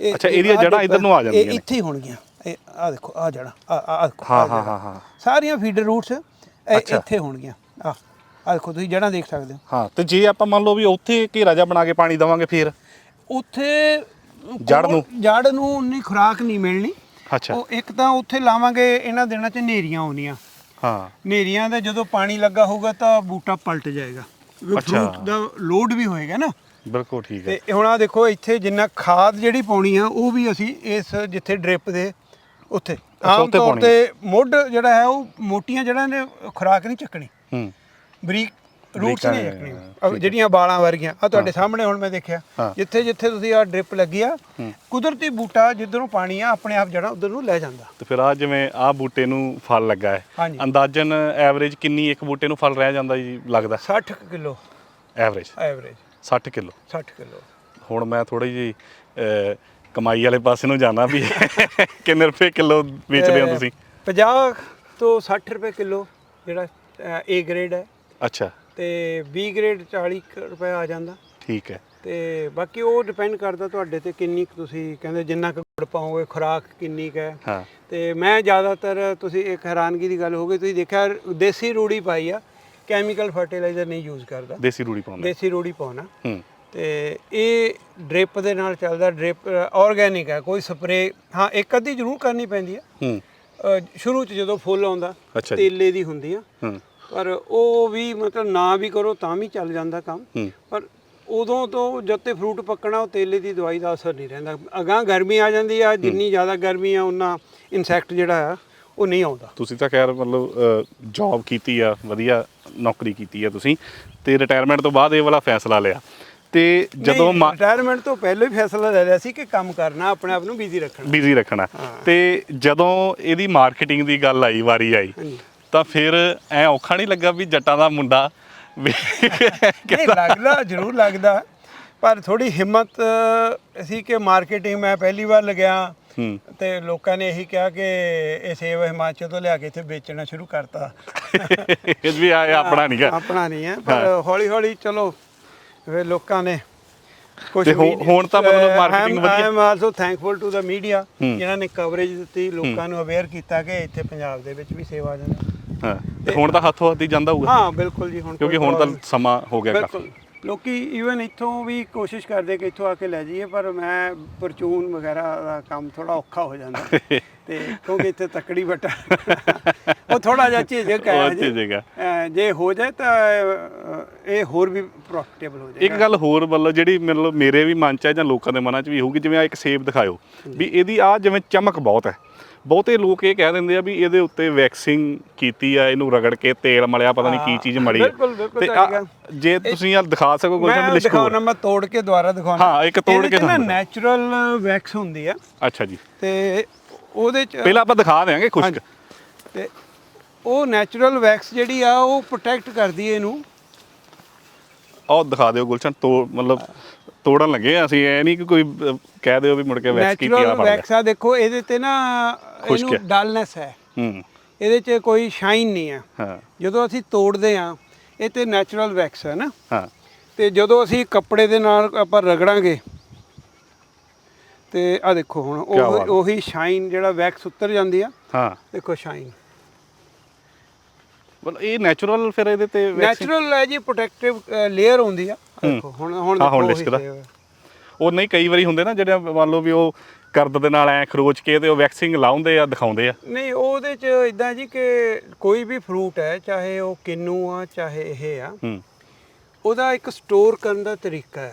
ਇਹ- ਅੱਛਾ, ਇਹ ਇਹਦੀਆਂ ਆਹ ਜੜ੍ਹਾਂ ਇੱਧਰ ਨੂੰ ਆ ਇਹ ਜਾਂਦੀਆਂ ਨੇ। ਇੱਥੇ ਹੀ ਹੋਣਗੀਆਂ। ਇਹ ਆ ਦੇਖੋ ਆ ਜੜਾਂ ਆ ਆ ਦੇਖੋ ਹਾਂ ਆਹ ਹਾਂ ਜੜ੍ਹਾਂ। ਹਾਂ ਹਾਂ। ਸਾਰੀਆਂ ਫੀਡਰ ਰੂਟਸ ਅੱਛਾ। ਇੱਥੇ ਹੋਣਗੀਆਂ। ਆ ਆ ਦੇਖੋ ਤੁਸੀਂ ਜੜਾਂ ਦੇਖ ਸਕਦੇ ਹੋ। ਹਾਂ ਤੇ ਜੇ ਆਪਾਂ ਮੰਨ ਲਓ ਵੀ ਉੱਥੇ ਘੇਰਾ ਜਾ ਬਣਾ ਕੇ ਪਾਣੀ ਦਵਾਂਗੇ ਫਿਰ? ਉੱਥੇ ਜੜ੍ਹ ਨੂੰ? ਜੜ ਨੂੰ ਉਨੀ ਖੁਰਾਕ ਨਹੀਂ ਮਿਲਣੀ। ਅੱਛਾ। ਉਹ ਇੱਕ ਤਾਂ ਉੱਥੇ ਲਾਵਾਂਗੇ ਇਹਨਾਂ ਦਿਨਾਂ 'ਚ ਨੇਰੀਆਂ ਆਉਣੀਆਂ। ਹਾਂ। ਨੇਰੀਆਂ ਦੇ ਜਦੋਂ ਪਾਣੀ ਲੱਗਾ ਹੋਊਗਾ ਤਾਂ ਬੂਟਾ ਪਲਟ ਜਾਏਗਾ। ਅੱਛਾ। ਫਰੂਟ ਦਾ ਲੋਡ ਵੀ ਹੋਏਗਾ ਨਾ। ਬਿਲਕੁਲ ਠੀਕ ਹੈ। ਤੇ ਹੁਣ ਆ ਦੇਖੋ ਇੱਥੇ ਜਿੰਨਾ ਖਾਦ ਜਿਹੜੀ ਪਾਉਣੀ ਆ ਉਹ ਵੀ ਅਸੀਂ ਇਸ ਜਿੱਥੇ ਡ੍ਰਿਪ ਦੇ ਉੱਥੇ। ਆਮ ਤੌਰ ਤੇ ਮੁੱਢ ਜਿਹੜਾ ਹੈ ਉਹ ਮੋਟੀਆਂ ਜਿਹੜਾ ਨੇ ਖੁਰਾਕ ਨਹੀਂ ਚੱਕਣੀ। ਹੂੰ। ਬਰੀਕ ਰੂਟਸ ਨੇ, ਅਹ ਜਿਹੜੀਆਂ ਬਾਲਾਂ ਵਰਗੀਆਂ ਆ ਤੁਹਾਡੇ ਸਾਹਮਣੇ ਹੁਣ ਮੈਂ ਦੇਖਿਆ ਹਾਂ। ਜਿੱਥੇ ਜਿੱਥੇ ਤੁਸੀਂ ਆ ਡ੍ਰਿਪ ਲੱਗੀ ਆ। ਕੁਦਰਤੀ ਬੂਟਾ ਜਿੱਧਰੋਂ ਪਾਣੀ ਆ ਆਪਣੇ ਆਪ ਜੜਾ ਉਧਰ ਨੂੰ ਲੈ ਜਾਂਦਾ। ਤੇ ਫਿਰ ਆ ਜਿਵੇਂ ਆ ਬੂਟੇ ਨੂੰ ਫਲ ਲੱਗਾ ਹੈ। ਹਾਂਜੀ। ਅੰਦਾਜ਼ਨ ਐਵਰੇਜ ਕਿੰਨੀ ਇੱਕ ਬੂਟੇ ਨੂੰ ਫਲ ਰਹਿ ਜਾਂਦਾ ਜੀ ਲੱਗਦਾ? 60 kilo. Average. Average. 60 kilo. 60 kilo. ਹੁਣ ਮੈਂ ਥੋੜੀ ਜੀ ਕਮਾਈ ਵਾਲੇ ਪਾਸੇ ਨੂੰ ਜਾਣਾ ਵੀ ਕਿੰਨੇ ਰੁਪਏ ਕਿਲੋ ਵੇਚਦੇ ਹੋ ਤੁਸੀਂ? 50 ਤੋਂ 60 ਰੁਪਏ ਕਿਲੋ ਜਿਹੜਾ ਏ ਗ੍ਰੇਡ ਹੈ। ਅੱਛਾ। ਤੇ ਬੀ ਗ੍ਰੇਡ 40 ਕੁ ਰੁਪਏ ਆ ਜਾਂਦਾ। ਠੀਕ ਹੈ। ਤੇ ਬਾਕੀ ਉਹ ਡਿਪੈਂਡ ਕਰਦਾ ਤੁਹਾਡੇ ਤੇ ਕਿੰਨੀ ਕੁ ਤੁਸੀਂ ਕਹਿੰਦੇ ਜਿੰਨਾ ਕੁ ਗੁੜ ਪਾਓਗੇ ਖੁਰਾਕ ਕਿੰਨੀ ਕੁ ਹੈ। ਹਾਂ। ਤੇ ਮੈਂ ਜ਼ਿਆਦਾਤਰ ਤੁਸੀਂ ਇੱਕ ਹੈਰਾਨਗੀ ਦੀ ਗੱਲ ਹੋਗੀ ਤੁਸੀਂ ਦੇਖਿਆ ਦੇਸੀ ਰੂੜੀ ਪਾਈ ਆ ਕੈਮੀਕਲ ਫਰਟੀਲਾਈਜ਼ਰ ਨਹੀਂ ਯੂਜ਼ ਕਰਦਾ। ਦੇਸੀ ਰੂੜੀ ਪਾਉਂਦੇ। ਦੇਸੀ ਰੂੜੀ ਪਾਉਣਾ। ਹੂੰ। ਤੇ ਇਹ ਡ੍ਰਿਪ ਦੇ ਨਾਲ ਚੱਲਦਾ ਡ੍ਰਿਪ ਆਰਗੇਨਿਕ ਹੈ ਕੋਈ ਸਪਰੇ ਹਾਂ ਇੱਕ ਅੱਧੀ ਜ਼ਰੂਰ ਕਰਨੀ ਪੈਂਦੀ ਆ। ਹੂੰ। ਸ਼ੁਰੂ ਚ ਜਦੋਂ ਫੁੱਲ ਆਉਂਦਾ ਅੱਛਾ ਜੀ। ਤੇਲੇ ਦੀ ਹੁੰਦੀ ਆ। ਹੂੰ। ਪਰ ਉਹ ਵੀ ਮਤਲਬ ਨਾ ਵੀ ਕਰੋ ਤਾਂ ਵੀ ਚੱਲ ਜਾਂਦਾ ਕੰਮ। ਪਰ ਉਦੋਂ ਤੋਂ ਜਦ ਤੇ ਫਰੂਟ ਪੱਕਣਾ ਉਹ ਤੇਲੇ ਦੀ ਦਵਾਈ ਦਾ ਅਸਰ ਨਹੀਂ ਰਹਿੰਦਾ। ਅਗਾਂ ਗਰਮੀ ਆ ਜਾਂਦੀ ਆ ਜਿੰਨੀ ਜ਼ਿਆਦਾ ਗਰਮੀ ਆ ਉਹਨਾਂ ਇਨਸੈਕਟ ਜਿਹੜਾ ਆ ਉਹ ਨਹੀਂ ਆਉਂਦਾ। ਤੁਸੀਂ ਤਾਂ ਖੈਰ ਮਤਲਬ ਜੌਬ ਕੀਤੀ ਆ ਵਧੀਆ ਨੌਕਰੀ ਕੀਤੀ ਆ ਤੁਸੀਂ ਤੇ ਰਿਟਾਇਰਮੈਂਟ ਤੋਂ ਬਾਅਦ ਇਹ ਵਾਲਾ ਫੈਸਲਾ ਲਿਆ। ਤੇ ਜਦੋਂ ਰਿਟਾਇਰਮੈਂਟ ਤੋਂ ਪਹਿਲਾਂ ਹੀ ਫੈਸਲਾ ਲੈ ਲਿਆ ਸੀ ਕਿ ਕੰਮ ਕਰਨਾ ਆਪਣੇ ਆਪ ਨੂੰ ਬਿਜ਼ੀ ਰੱਖਣਾ। ਬਿਜ਼ੀ ਰੱਖਣਾ। ਤੇ ਜਦੋਂ ਇਹਦੀ ਮਾਰਕੀਟਿੰਗ ਦੀ ਗੱਲ ਆਈ ਵਾਰੀ ਆਈ ਤਾਂ ਫਿਰ ਐ ਔਖਾ ਨਹੀਂ ਲੱਗਾ ਵੀ ਜੱਟਾਂ ਦਾ ਮੁੰਡਾ ਵੀ ਨਹੀਂ ਲੱਗਦਾ ਜ਼ਰੂਰ ਲੱਗਦਾ। ਪਰ ਥੋੜੀ ਹਿੰਮਤ ਸੀ ਕਿ ਮਾਰਕੀਟਿੰਗ ਮੈਂ ਪਹਿਲੀ ਵਾਰ ਲੱਗਿਆ ਹੂੰ। ਤੇ ਲੋਕਾਂ ਨੇ ਇਹੀ ਕਿਹਾ ਕਿ ਇਹ ਸੇਬ ਹਿਮਾਚਲ ਤੋਂ ਲਿਆ ਕੇ ਇੱਥੇ ਵੇਚਣਾ ਸ਼ੁਰੂ ਕਰਤਾ। ਇਹ ਵੀ ਆ ਇਹ ਆਪਣਾ ਨਹੀਂ ਗਾ। ਆਪਣਾ ਨਹੀਂ ਹੈ ਪਰ ਹੌਲੀ ਹੌਲੀ ਚਲੋ ਫਿਰ ਲੋਕਾਂ ਨੇ ਕੁਝ ਹੁਣ- ਤਾਂ ਮਤਲਬ marketing ਵਧੀਆ? I am also thankful to the media ਹੂੰ। ਜਿਨ੍ਹਾਂ ਨੇ ਕਵਰੇਜ ਦਿੱਤੀ ਲੋਕਾਂ ਨੂੰ ਅਵੇਅਰ ਕੀਤਾ ਕਿ ਇੱਥੇ ਪੰਜਾਬ ਦੇ ਵਿੱਚ ਵੀ ਸੇਵਾ ਜਾਂਦਾ ਹਾਂ ਤੇ ਹੁਣ ਤਾਂ ਹੱਥੋਂ ਹੱਥੀ ਜਾਂਦਾ ਹੋਊਗਾ। ਹਾਂ ਬਿਲਕੁਲ ਜੀ ਹੁਣ ਕਿਉਂਕਿ ਹੁਣ ਤਾਂ ਸਮਾਂ ਹੋ ਗਿਆ ਕਾਫੀ। ਬਿਲਕੁਲ। ਲੋਕੀ ਈਵਨ ਇੱਥੋਂ ਵੀ ਕੋਸ਼ਿਸ਼ ਕਰਦੇ ਕਿ ਇੱਥੋਂ ਆ ਕੇ ਲੈ ਜਾਈਏ ਪਰ ਮੈਂ ਪਰਚੂਨ ਵਗੈਰਾ ਦਾ ਕੰਮ ਥੋੜਾ ਔਖਾ ਹੋ ਜਾਂਦਾ। ਤੇ ਕਿਉਂਕਿ ਇੱਥੇ ਤਕੜੀ ਬਟਾ ਉਹ ਥੋੜਾ ਜਿਹਾ ਝਿਜਕ ਹੈ ਉਹ ਜੀ। ਝਿਜਕ ਹੈ। ਅਹ ਜੇ ਹੋ ਜਾਏ ਤਾਂ ਅਹ, ਇਹ ਹੋਰ ਵੀ ਪ੍ਰੋਫਿਟੇਬਲ ਹੋ ਜਾਏਗਾ। ਇੱਕ ਗੱਲ ਹੋਰ ਮਤਲਬ ਜਿਹੜੀ ਮਤਲਬ ਮੇਰੇ ਵੀ ਮਨ ਚ ਹੈ ਜਾਂ ਲੋਕਾਂ ਦੇ ਮਨਾਂ ਚ ਵੀ ਹੋਊਗੀ ਜਿਵੇਂ ਆ ਇੱਕ ਸੇਬ ਦਿਖਾਇਓ। ਵੀ ਇਹਦੀ ਆ ਜਿਵੇਂ ਚਮਕ ਬਹੁਤ ਹੈ। ਬਹੁਤੇ ਲੋਕ ਇਹ ਕਹਿ ਦਿੰਦੇ ਆ ਵੀ ਇਹਦੇ ਉੱਤੇ ਵੈਕਸਿੰਗ ਕੀਤੀ ਆ ਇਹਨੂੰ ਰਗੜ ਕੇ ਤੇਲ ਮਲਿਆ ਪਤਾ ਨਹੀਂ ਕੀ ਚੀਜ਼ ਮਲੀ ਆ। ਬਿਲਕੁਲ, ਬਿਲਕੁਲ ਤੇ ਤੁਹਾਡੀ ਆ, ਗੱਲ। ਜੇ ਤੁਸੀਂ ਆ ਦਿਖਾ ਸਕੋ ਕੋਈ ਮੈਂ ਲਿਸ਼ਕੋ ਦਿਖਾਉਣਾ ਮੈਂ ਤੋੜ ਕੇ ਦੁਬਾਰਾ ਦਿਖਾਉਣਾ ਹਾਂ, ਇੱਕ ਤੋੜ ਕੇ ਨਾ ਦਿਖਾਉਣਾ। ਨੈਚੁਰਲ ਵੈਕਸ ਹੁੰਦੀ ਆ ਅੱਛਾ ਜੀ ਤੇ ਉਹਦੇ ਚ ਪਹਿਲਾਂ ਆਪਾਂ ਦਿਖਾ ਦੇਾਂਗੇ ਖੁਸ਼ਕ। ਤੇ ਉਹ ਨੈਚੁਰਲ ਵੈਕਸ ਜਿਹੜੀ ਆ ਉਹ ਪ੍ਰੋਟੈਕਟ ਕਰਦੀ ਹੈ ਇਹਨੂੰ ਆਹ ਦਿਖਾ ਦਿਓ ਗੁਲਸ਼ਨ ਤੋੜ ਮਤਲਬ ਤੋੜਨ ਲੱਗੇ ਆ ਅਸੀਂ ਇਹ ਨਹੀਂ ਕਿ ਕੋਈ ਅਹ, ਕਹਿ ਦਿਓ ਵੀ ਮੁੜ ਕੇ ਵੈਕਸ ਕੀਤੀ ਆ ਨੈਚੁਰਲ ਫੜ ਲਿਆ ਵੈਕਸ ਆ ਦੇਖੋ ਇਹਦੇ ਤੇ ਨਾ ਖੁਸ਼ਕ ਇਹਨੂੰ ਹੈ। ਡਲਨੈਸ ਹੈ। ਹੂੰ। ਇਹਦੇ 'ਚ ਕੋਈ ਸ਼ਾਈਨ ਨਹੀਂ ਹੈ। ਹਾਂ। ਜਦੋਂ ਅਸੀਂ ਤੋੜਦੇ ਆ ਇਹ ਤੇ ਨੈਚੁਰਲ ਵੈਕਸ ਹੈ ਨਾ। ਹਾਂ। ਤੇ ਜਦੋਂ ਅਸੀਂ ਕੱਪੜੇ ਦੇ ਨਾਲ ਆਪਾਂ ਰਗੜਾਂਗੇ ਤੇ ਆ ਦੇਖੋ ਹੁਣ ਕਿਆ ਉਹ ਬਾਤ ਹੈ। ਉਹੀ ਸ਼ਾਈਨ ਜਿਹੜਾ ਵੈਕਸ ਉਤਰ ਜਾਂਦੀ ਆ ਹਾਂ। ਦੇਖੋ ਸ਼ਾਈਨ ਮਤਲਬ ਇਹ ਨੈਚੁਰਲ ਫਿਰ ਇਹਦੇ ਤੇ ਨੈਚੁਰਲ ਹੈ ਜੀ ਪ੍ਰੋਟੈਕਟਿਵ ਲੇਅਰ ਹੁੰਦੀ ਆ। ਦੇਖੋ ਹੁਣ ਹੁਣ ਹਾਂ, ਹੁਣ ਦੇਖੋ ਉਹੀ ਲਿਸ਼ਕਦਾ। ਨਹੀਂ ਕਈ ਵਾਰੀ ਹੁੰਦੇ ਨਾ ਜਿਹੜੇ ਮੰਨ ਲਓ ਵੀ ਉਹ ਕਰਦ ਦੇ ਨਾਲ ਐ ਖਰੋਚ ਕੇ ਤੇ ਉਹ ਵੈਕਸਿੰਗ ਲਾਉਂਦੇ ਆ ਦਿਖਾਉਂਦੇ ਆ। ਨਹੀਂ ਉਹਦੇ ਚ ਇਦਾਂ ਜੀ ਕਿ ਕੋਈ ਵੀ ਫਰੂਟ ਹੈ ਚਾਹੇ ਉਹ ਕਿੰਨੂ ਆ ਚਾਹੇ ਇਹ ਆ ਹੂੰ। ਉਹਦਾ ਇੱਕ ਸਟੋਰ ਕਰਨ ਦਾ ਤਰੀਕਾ ਆ।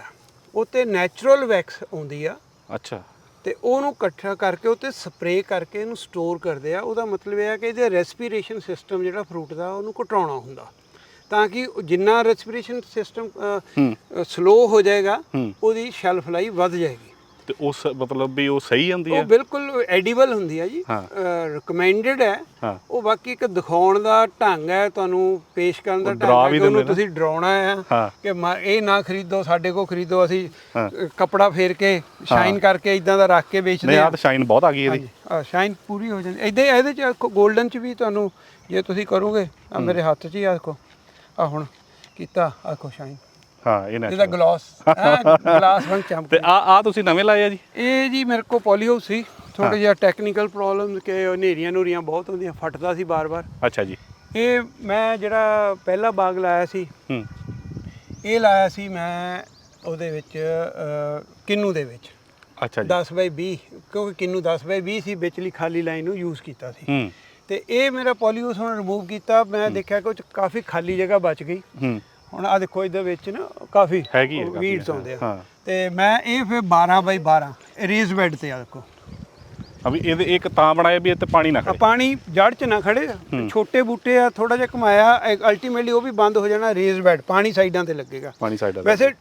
ਉਹ ਤੇ ਨੈਚੁਰਲ ਵੈਕਸ ਆਉਂਦੀ ਆ। ਅੱਛਾ। ਤੇ ਉਹਨੂੰ ਇਕੱਠਾ ਕਰਕੇ ਉਹ ਤੇ ਸਪਰੇਅ ਕਰਕੇ ਇਹਨੂੰ ਸਟੋਰ ਕਰਦੇ ਆ। ਉਹਦਾ ਮਤਲਬ ਇਹ ਹੈ ਕਿ ਇਹਦੇ ਰੈਸਪੀਰੇਸ਼ਨ ਸਿਸਟਮ ਜਿਹੜਾ ਫਰੂਟ ਦਾ ਉਹਨੂੰ ਘਟਾਉਣਾ ਹੁੰਦਾ। ਤਾਂ ਕਿ ਜਿੰਨਾ ਰੈਸਪੀਰੇਸ਼ਨ ਸਿਸਟਮ ਸਲੋ ਹੋ। ਜਾਏਗਾ ਉਹਦੀ ਸ਼ੈਲਫ ਲਾਈਫ ਵੱਧ ਜਾਏਗੀ। ਤੇ ਉਸ ਮਤਲਬ ਵੀ ਉਹ ਸਹੀ ਹੁੰਦੀ ਹੈ? ਉਹ ਬਿਲਕੁਲ ਐਡੀਬਲ ਹੁੰਦੀ ਹੈ ਜੀ। ਰეკਮੈਂਡਡ ਹੈ। ਉਹ ਬਾਕੀ ਇੱਕ ਦਿਖਾਉਣ ਦਾ ਢੰਗ ਹੈ ਤੁਹਾਨੂੰ ਪੇਸ਼ ਕਰਨ ਦਾ ਢੰਗ ਹੈ ਤੁਹਾਨੂੰ ਤੁਸੀਂ ਡਰਾਉਣਾ ਹੈ ਕਿ ਇਹ ਨਾ ਖਰੀਦੋ ਸਾਡੇ ਕੋਲ ਖਰੀਦੋ ਅਸੀਂ ਕੱਪੜਾ ਫੇਰ ਕੇ ਸ਼ਾਈਨ ਕਰਕੇ ਇਦਾਂ ਦਾ ਰੱਖ ਕੇ ਵੇਚਦੇ ਆ ਨਹੀਂ ਆ ਤਾਂ ਸ਼ਾਈਨ ਬਹੁਤ ਆ ਗਈ ਇਹਦੀ। ਸ਼ਾਈਨ ਪੂਰੀ ਹੋ ਜਾਂਦੀ। ਇਹਦੇ ਇਹਦੇ ਚ ਗੋਲਡਨ ਚ ਵੀ ਤੁਹਾਨੂੰ ਜੇ ਤੁਸੀਂ ਕਰੋਗੇ ਆ ਮੇਰੇ ਹੱਥ 'ਚ ਹੀ ਆ ਦੇਖੋ। ਆ ਹੁਣ ਕੀਤਾ ਆ ਦੇਖੋ ਸ਼ਾਈਨ ਹਾਂ ਇਹ ਨੈਚੁਰਲ ਗਲਾਸ ਗਲਾਸ ਵਾਂਗ ਚਮਕ ਤੇ ਆ ਆ ਤੁਸੀਂ ਨਵੇਂ ਲਾਏ ਆ ਜੀ? ਇਹ ਜੀ ਮੇਰੇ ਕੋ ਪੋਲੀਓ ਸੀ ਥੋੜਾ ਜਿਹਾ ਟੈਕਨੀਕਲ ਪ੍ਰੋਬਲਮ ਕਿ ਹਨੇਰੀਆਂ ਨੂਰੀਆਂ ਬਹੁਤ ਹੁੰਦੀਆਂ ਫਟਦਾ ਸੀ ਬਾਰ-ਬਾਰ। ਅੱਛਾ ਜੀ। ਇਹ ਮੈਂ ਜਿਹੜਾ ਪਹਿਲਾ ਬਾਗ ਲਾਇਆ ਸੀ ਹੂੰ। ਇਹ ਲਾਇਆ ਸੀ ਮੈਂ ਉਹਦੇ ਵਿੱਚ ਕਿੰਨੂ ਦੇ ਵਿੱਚ। ਅੱਛਾ ਜੀ। 10 ਬਾਈ 20 ਕਿਉਂਕਿ ਕਿੰਨੂ 10 ਬਾਈ 20 ਸੀ ਵਿਚਲੀ ਖਾਲੀ ਲਾਈਨ ਨੂੰ ਯੂਜ਼ ਕੀਤਾ ਸੀ। ਹੂੰ। ਤੇ ਇਹ ਮੇਰਾ ਪੋਲੀਓਸ ਹੁਣ ਰਿਮੂਵ ਕੀਤਾ। ਮੈਂ ਦੇਖਿਆ ਕਿ ਉਹ 'ਚ ਕਾਫੀ ਖਾਲੀ ਜਗ੍ਹਾ ਬਚ ਗਈ। ਹੂੰ। ਹੁਣ ਆ ਦੇਖੋ ਇਹਦੇ ਵਿੱਚ ਨਾ ਕਾਫੀ ਹੈਗੀ ਹੈ ਕਾਫੀ, ਵੀਡਸ ਆਉਂਦੇ ਆ। ਤੇ ਮੈਂ ਇਹ ਫਿਰ 12 ਬਾਈ 12 ਰੇਜ਼ ਬੈੱਡ ਤੇ ਆ ਦੇਖੋ। ਅਭੀ ਇਹਦੇ ਇੱਕ ਤਾਂ ਬਣਾਇਆ ਵੀ ਤੇ ਪਾਣੀ ਨਾ ਆ ਖੜੇ। ਪਾਣੀ ਜੜ 'ਚ ਨਾ ਖੜੇ। ਛੋਟੇ ਬੂਟੇ ਆ ਥੋੜਾ ਜਿਹਾ ਕਮਾਇਆ ਅਲਟੀਮੇਟਲੀ ਉਹ ਵੀ ਬੰਦ ਹੋ ਜਾਣਾ ਰੇਜ਼ ਬੈੱਡ ਪਾਣੀ ਸਾਈਡਾਂ ਤੇ ਲੱਗੇਗਾ। ਪਾਣੀ ਸਾਈਡ ਵੈਸੇ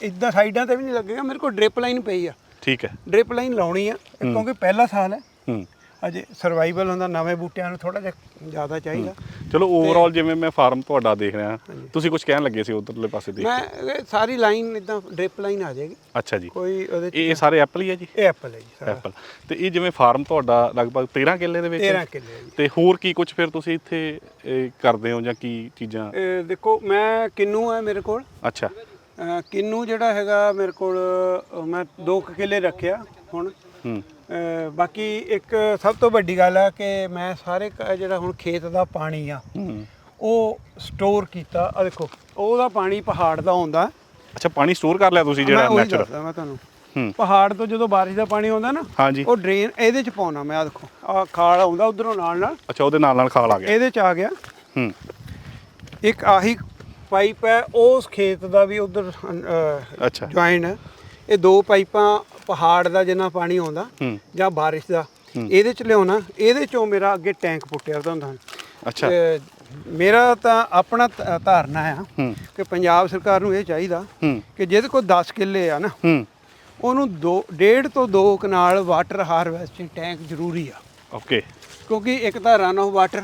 ਇਦਾਂ ਸਾਈਡਾਂ ਤੇ ਵੀ ਨਹੀਂ ਲੱਗੇਗਾ ਮੇਰੇ ਕੋਲ ਡ੍ਰਿਪ ਲਾਈਨ ਪਈ ਆ। ਠੀਕ ਹੈ। ਡ੍ਰਿਪ ਲਾਈਨ ਲਾਉਣੀ ਆ ਕਿਉਂਕਿ ਪਹਿਲਾ ਸਾਲ ਹੈ। ਹੂੰ। ਅਜੇ ਸਰਵਾਈਵਲ ਹੁੰਦਾ ਨਵੇਂ ਬੂਟਿਆਂ ਨੂੰ ਥੋੜਾ ਜਿਹਾ ਜ਼ਿਆਦਾ ਚਾਹੀਦਾ। ਚਲੋ ਓਵਰਆਲ ਜਿਵੇਂ ਮੈਂ ਫਾਰਮ ਤੁਹਾਡਾ ਦੇਖ ਰਿਹਾ ਤੁਸੀਂ ਕੁਝ ਕਹਿਣ ਲੱਗੇ ਸੀ ਉਧਰਲੇ ਪਾਸੇ ਦੇਖ ਮੈਂ ਇਹ ਸਾਰੀ ਲਾਈਨ ਇਦਾਂ ਡ੍ਰਿਪ ਲਾਈਨ ਆ ਜਾਏਗੀ। ਅੱਛਾ ਜੀ। ਕੋਈ ਉਹਦੇ 'ਚ ਇਹ ਸਾਰੇ ਐਪਲ ਹੀ ਆ ਜੀ? ਇਹ ਐਪਲ ਹੈ ਜੀ ਸਾਰਾ। ਐਪਲ ਤੇ ਇਹ ਜਿਵੇਂ ਫਾਰਮ ਤੁਹਾਡਾ ਲਗਭਗ 13 ਕਿੱਲੇ ਦੇ ਵਿੱਚ 13 ਕਿੱਲੇ ਹੈ ਜੀ। ਤੇ ਹੋਰ ਕੀ ਕੁਝ ਫਿਰ ਤੁਸੀਂ ਇੱਥੇ ਇਹ, ਕਰਦੇ ਹੋ ਜਾਂ ਕੀ ਚੀਜ਼ਾਂ? ਇਹ ਦੇਖੋ ਮੈਂ ਕਿੰਨੂ ਹੈ ਮੇਰੇ ਕੋਲ। ਅੱਛਾ। ਅਹ ਕਿੰਨੂ ਜਿਹੜਾ ਹੈਗਾ ਮੇਰੇ ਕੋਲ ਅਹ ਮੈਂ 2 ਕਿੱਲੇ ਰੱਖਿਆ ਹੁਣ। ਹੂੰ। ਬਾਕੀ ਇੱਕ ਸਭ ਤੋਂ ਵੱਡੀ ਗੱਲ ਹੈ ਕਿ ਮੈਂ ਸਾਰੇ ਕ- ਜਿਹੜਾ ਹੁਣ ਖੇਤ ਦਾ ਪਾਣੀ ਆ ਹੂੰ। ਉਹ ਸਟੋਰ ਕੀਤਾ। ਆ ਦੇਖੋ ਉਹਦਾ ਪਾਣੀ ਪਹਾੜ ਦਾ ਆਉਂਦਾ ਅੱਛਾ ਪਾਣੀ ਸਟੋਰ ਕਰ ਲਿਆ ਤੁਸੀਂ ਜਿਹੜਾ ਮੈਂ ਉਹੀ ਨੈਚੁਰਲ ਦੱਸਦਾ ਮੈਂ ਤੁਹਾਨੂੰ। ਪਹਾੜ ਤੋਂ ਜਦੋਂ ਬਾਰਿਸ਼ ਦਾ ਪਾਣੀ ਆਉਂਦਾ ਨਾ ਹਾਂਜੀ। ਉਹ ਡਰੇਨ ਇਹਦੇ ਚ ਪਾਉਣਾ ਮੈਂ ਆ ਦੇਖੋ। ਆ ਖਾਲ ਆਉਂਦਾ ਉਧਰੋਂ ਨਾਲ ਨਾਲ। ਅੱਛਾ ਉਹਦੇ ਨਾਲ ਨਾਲ ਖਾਲ ਆ ਗਿਆ। ਇਹਦੇ ਚ ਆ ਗਿਆ। ਹੂੰ। ਇੱਕ ਆਹੀ ਪਾਈਪ ਹੈ ਉਸ ਖੇਤ ਦਾ ਵੀ ਉਧਰ ਅੱਛਾ। ਜੁਆਇਨ ਹੈ। ਇਹ ਦੋ ਪਾਈਪਾਂ ਪਹਾੜ ਦਾ ਜਿੰਨਾ ਪਾਣੀ ਆਉਂਦਾ ਜਾਂ ਬਾਰਿਸ਼ ਦਾ ਇਹਦੇ ਚ ਲਿਆਉਣਾ ਇਹਦੇ ਚੋਂ ਮੇਰਾ ਅੱਗੇ ਟੈਂਕ ਪੁੱਟਿਆ ਹੁੰਦਾ ਅੱਛਾ। ਤੇ ਮੇਰਾ ਤਾਂ ਆਪਣਾ ਧਾਰਨਾ ਆ ਕਿ ਪੰਜਾਬ ਸਰਕਾਰ ਨੂੰ ਇਹ ਚਾਹੀਦਾ ਕਿ ਜਿਹਦੇ ਕੋਲ 10 ਕਿੱਲੇ ਆ ਨਾ ਉਹਨੂੰ ਦੋ ਡੇਢ ਤੋਂ ਦੋ ਕਨਾਲ ਵਾਟਰ ਹਾਰਵੈਸਟਿੰਗ ਟੈਂਕ ਜ਼ਰੂਰੀ ਆ। ਓਕੇ। ਕਿਉਂਕਿ ਇੱਕ ਤਾਂ ਰਨ ਆਫ ਵਾਟਰ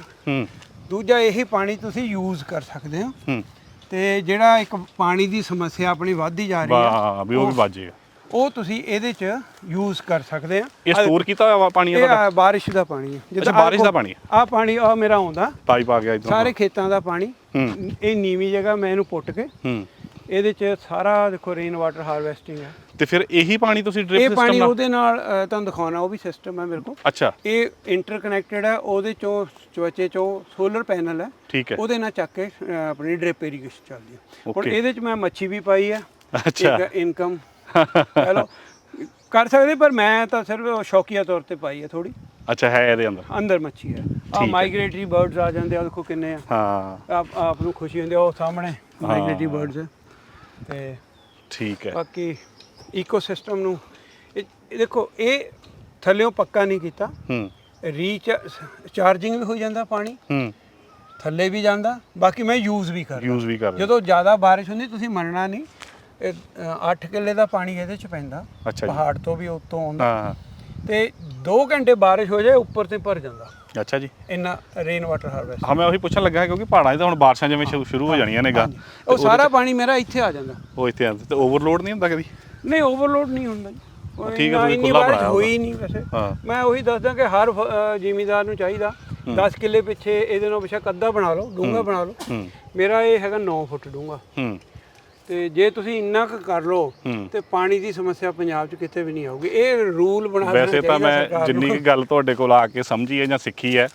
ਦੂਜਾ ਇਹੀ ਪਾਣੀ ਤੁਸੀਂ ਯੂਜ਼ ਕਰ ਸਕਦੇ ਹੂੰ। ਤੇ ਜਿਹੜਾ ਇੱਕ ਪਾਣੀ ਦੀ ਸਮੱਸਿਆ ਆਪਣੀ ਵੱਧਦੀ ਜਾ ਰਹੀ ਆ ਵਾਹ ਵੀ ਉਹ ਵੀ ਵੱਜ ਜਾਏਗਾ ਉਹ ਤੁਸੀਂ ਇਹਦੇ ਚ ਯੂਜ਼ ਕਰ ਸਕਦੇ ਆ। ਇਹ ਸਟੋਰ ਕੀਤਾ ਹੋਇਆ ਵਾ ਪਾਣੀ ਇਹ ਇਹਦਾ ਆ ਬਾਰਿਸ਼ ਦਾ ਪਾਣੀ ਹੈ ਅੱਛਾ, ਬਾਰਿਸ਼ ਦਾ ਪਾਣੀ। ਆ? ਪਾਣੀ ਆ ਮੇਰਾ ਆਉਂਦਾ। ਪਾਈਪ ਆ ਗਿਆ ਇਧਰੋਂ ਸਾਰੇ ਖੇਤਾਂ ਦਾ ਪਾਣੀ। ਹੂੰ। ਇਹ ਨੀਵੀਂ ਜਗ੍ਹਾ ਮੈਂ ਇਹਨੂੰ ਪੁੱਟ ਕੇ ਹੂੰ। ਇਹਦੇ ਚ ਸਾਰਾ ਦੇਖੋ ਰੇਨ ਵਾਟਰ ਹਾਰਵੈਸਟਿੰਗ ਹੈ ਤੇ ਫਿਰ ਇਹੀ ਪਾਣੀ ਤੁਸੀਂ ਇਹ ਡ੍ਰਿਪ ਪਾਣੀ ਸਿਸਟਮ ਨਾਲ ਉਹਦੇ ਨਾਲ ਅ, ਤੁਹਾਨੂੰ ਦਿਖਾਉਣਾ ਉਹ ਵੀ ਸਿਸਟਮ ਹੈ ਮੇਰੇ ਕੋਲ। ਅੱਛਾ। ਇਹ ਇੰਟਰਕਨੈਕਟਡ ਹੈ ਉਹਦੇ ਚੋਂ ਚਵਚੇ ਚੋਂ ਸੋਲਰ ਪੈਨਲ ਹੈ। ਠੀਕ ਹੈ। ਉਹਦੇ ਨਾਲ ਚੱਕ ਕੇ ਅ, ਆਪਣੀ ਡ੍ਰਿਪ ਇਰੀਗੇਸ਼ਨ ਚੱਲਦੀ ਹੈ। ਹੁਣ Okay. ਇਹਦੇ ਚ ਮੈਂ ਮੱਛੀ ਵੀ ਪਾਈ ਹੈ। ਅੱਛਾ। ਇੱਕ ਇਨਕਮ ਚਲੋ। ਕਰ ਸਕਦੇ ਪਰ ਮੈਂ ਤਾਂ ਸਿਰਫ ਸ਼ੌਕੀਆ ਤੌਰ ਤੇ ਪਾਈ ਹੈ ਥੋੜੀ ਅੱਛਾ ਹੈ ਇਹਦੇ ਅੰਦਰ। ਅੰਦਰ ਮੱਛੀ ਹੈ। ਆ ਹੈ। ਮਾਈਗ੍ਰੇਟਰੀ ਬਰਡਸ ਆ ਜਾਂਦੇ ਆ ਦੇਖੋ ਕਿੰਨੇ ਆ। ਹਾਂ। ਆਪ ਆਪ ਨੂੰ ਖੁਸ਼ੀ ਹੁੰਦੀ ਆ ਉਹ ਸਾਹਮਣੇ ਮਾਈਗ੍ਰੇਟਰੀ ਬਰਡਸ ਤੇ ਠੀਕ ਹੈ। ਬਾਕੀ ਇਕੋਸਿਸਟਮ ਨੂੰ ਇਹ ਇਹ ਦੇਖੋ ਇਹ ਥੱਲਿਓਂ ਪੱਕਾ ਨਹੀਂ ਕੀਤਾ। ਹੂੰ। ਰੀਚ ਚਾਰਜਿੰਗ ਵੀ ਹੋ ਜਾਂਦਾ ਪਾਣੀ। ਹੂੰ। ਥੱਲੇ ਵੀ ਜਾਂਦਾ। ਬਾਕੀ ਮੈਂ ਯੂਜ਼ ਵੀ ਕਰਦਾ। ਯੂਜ਼ ਵੀ ਕਰ ਜਦੋਂ ਜ਼ਿਆਦਾ ਬਾਰਿਸ਼ ਹੁੰਦੀ ਤੁਸੀਂ ਮੰਨਣਾ ਨਹੀਂ। ਇਹ 8 ਕਿੱਲੇ ਦਾ ਪਾਣੀ ਇਹਦੇ ਚ ਪੈਂਦਾ। ਅੱਛਾ ਜੀ। ਪਹਾੜ ਤੋਂ ਵੀ ਉੱਤੋਂ ਆਉਂਦਾ। ਹਾਂ ਤੇ 2 ਘੰਟੇ ਬਾਰਿਸ਼ ਹੋ ਜਾਏ ਉੱਪਰ ਤੇ ਭਰ ਜਾਂਦਾ। ਅੱਛਾ ਜੀ। ਇੰਨਾ ਰੇਨ ਵਾਟਰ ਹਾਰਵੈਸਟ ਹਾਂ ਮੈਂ ਉਹੀ ਪੁੱਛਣ ਲੱਗਾ ਕਿਉਂਕਿ ਪਹਾੜਾਂ 'ਚ ਤਾਂ ਹੁਣ ਬਾਰਿਸ਼ਾਂ ਜਿਵੇਂ ਸ਼ੁਰੂ- ਸ਼ੁਰੂ ਹੋ ਜਾਣੀਆਂ ਨੇਗਾ ਉਹ ਸਾਰਾ ਪਾਣੀ ਮੇਰਾ ਇੱਥੇ ਆ ਜਾਂਦਾ। ਉਹ ਇੱਥੇ ਆਉਂਦੇ ਤੇ ਓਵਰਲੋਡ ਨਹੀਂ ਹੁੰਦਾ ਕਦੀ? ਨਹੀਂ ਓਵਰਲੋਡ ਨਹੀਂ ਹੁੰਦਾ ਜੀ। ਉਹ ਠੀਕ ਹੈ, ਇੰਨਾ- ਤੁਸੀਂ ਇੰਨੀ ਖੁੱਲ੍ਹਾ ਬਾਰਿਸ਼ ਬਣਾਇਆ ਹੋਈ ਨਹੀਂ ਵੈਸੇ। ਹਾਂ। ਮੈਂ ਉਹੀ ਦੱਸਦਾ ਕਿ ਹਰ ਜ਼ਿਮੀਦਾਰ ਨੂੰ ਚਾਹੀਦਾ 10 ਕਿੱਲੇ ਪਿੱਛੇ ਇਹਦੇ ਨਾਲ ਪਿੱਛੇ ਕੱਦਾ ਬਣਾ ਲਓ ਡੂੰਘਾ ਬਣਾ ਲਓ। ਹੂੰ। ਮੇਰਾ ਇਹ ਹੈਗਾ 9 ਫੁੱਟ ਡੂੰਘਾ। ਹੂੰ। ਤੇ ਜੇ ਤੁਸੀਂ ਇੰਨਾ ਕੁ ਕਰ ਲਓ। ਤੇ ਪਾਣੀ ਦੀ ਸਮੱਸਿਆ ਪੰਜਾਬ 'ਚ ਕਿਤੇ ਵੀ ਨਹੀਂ ਆਊਗੀ। ਇਹ ਰੂਲ ਬਣਾ ਦੇਣਾ ਵੈਸੇ ਤਾਂ ਮੈਂ ਜਿੰਨੀ। ਕੁ ਗੱਲ ਤੁਹਾਡੇ ਕੋਲ ਆ ਕੇ ਸਮਝੀ ਹੈ ਜਾਂ ਸਿੱਖੀ ਹੈ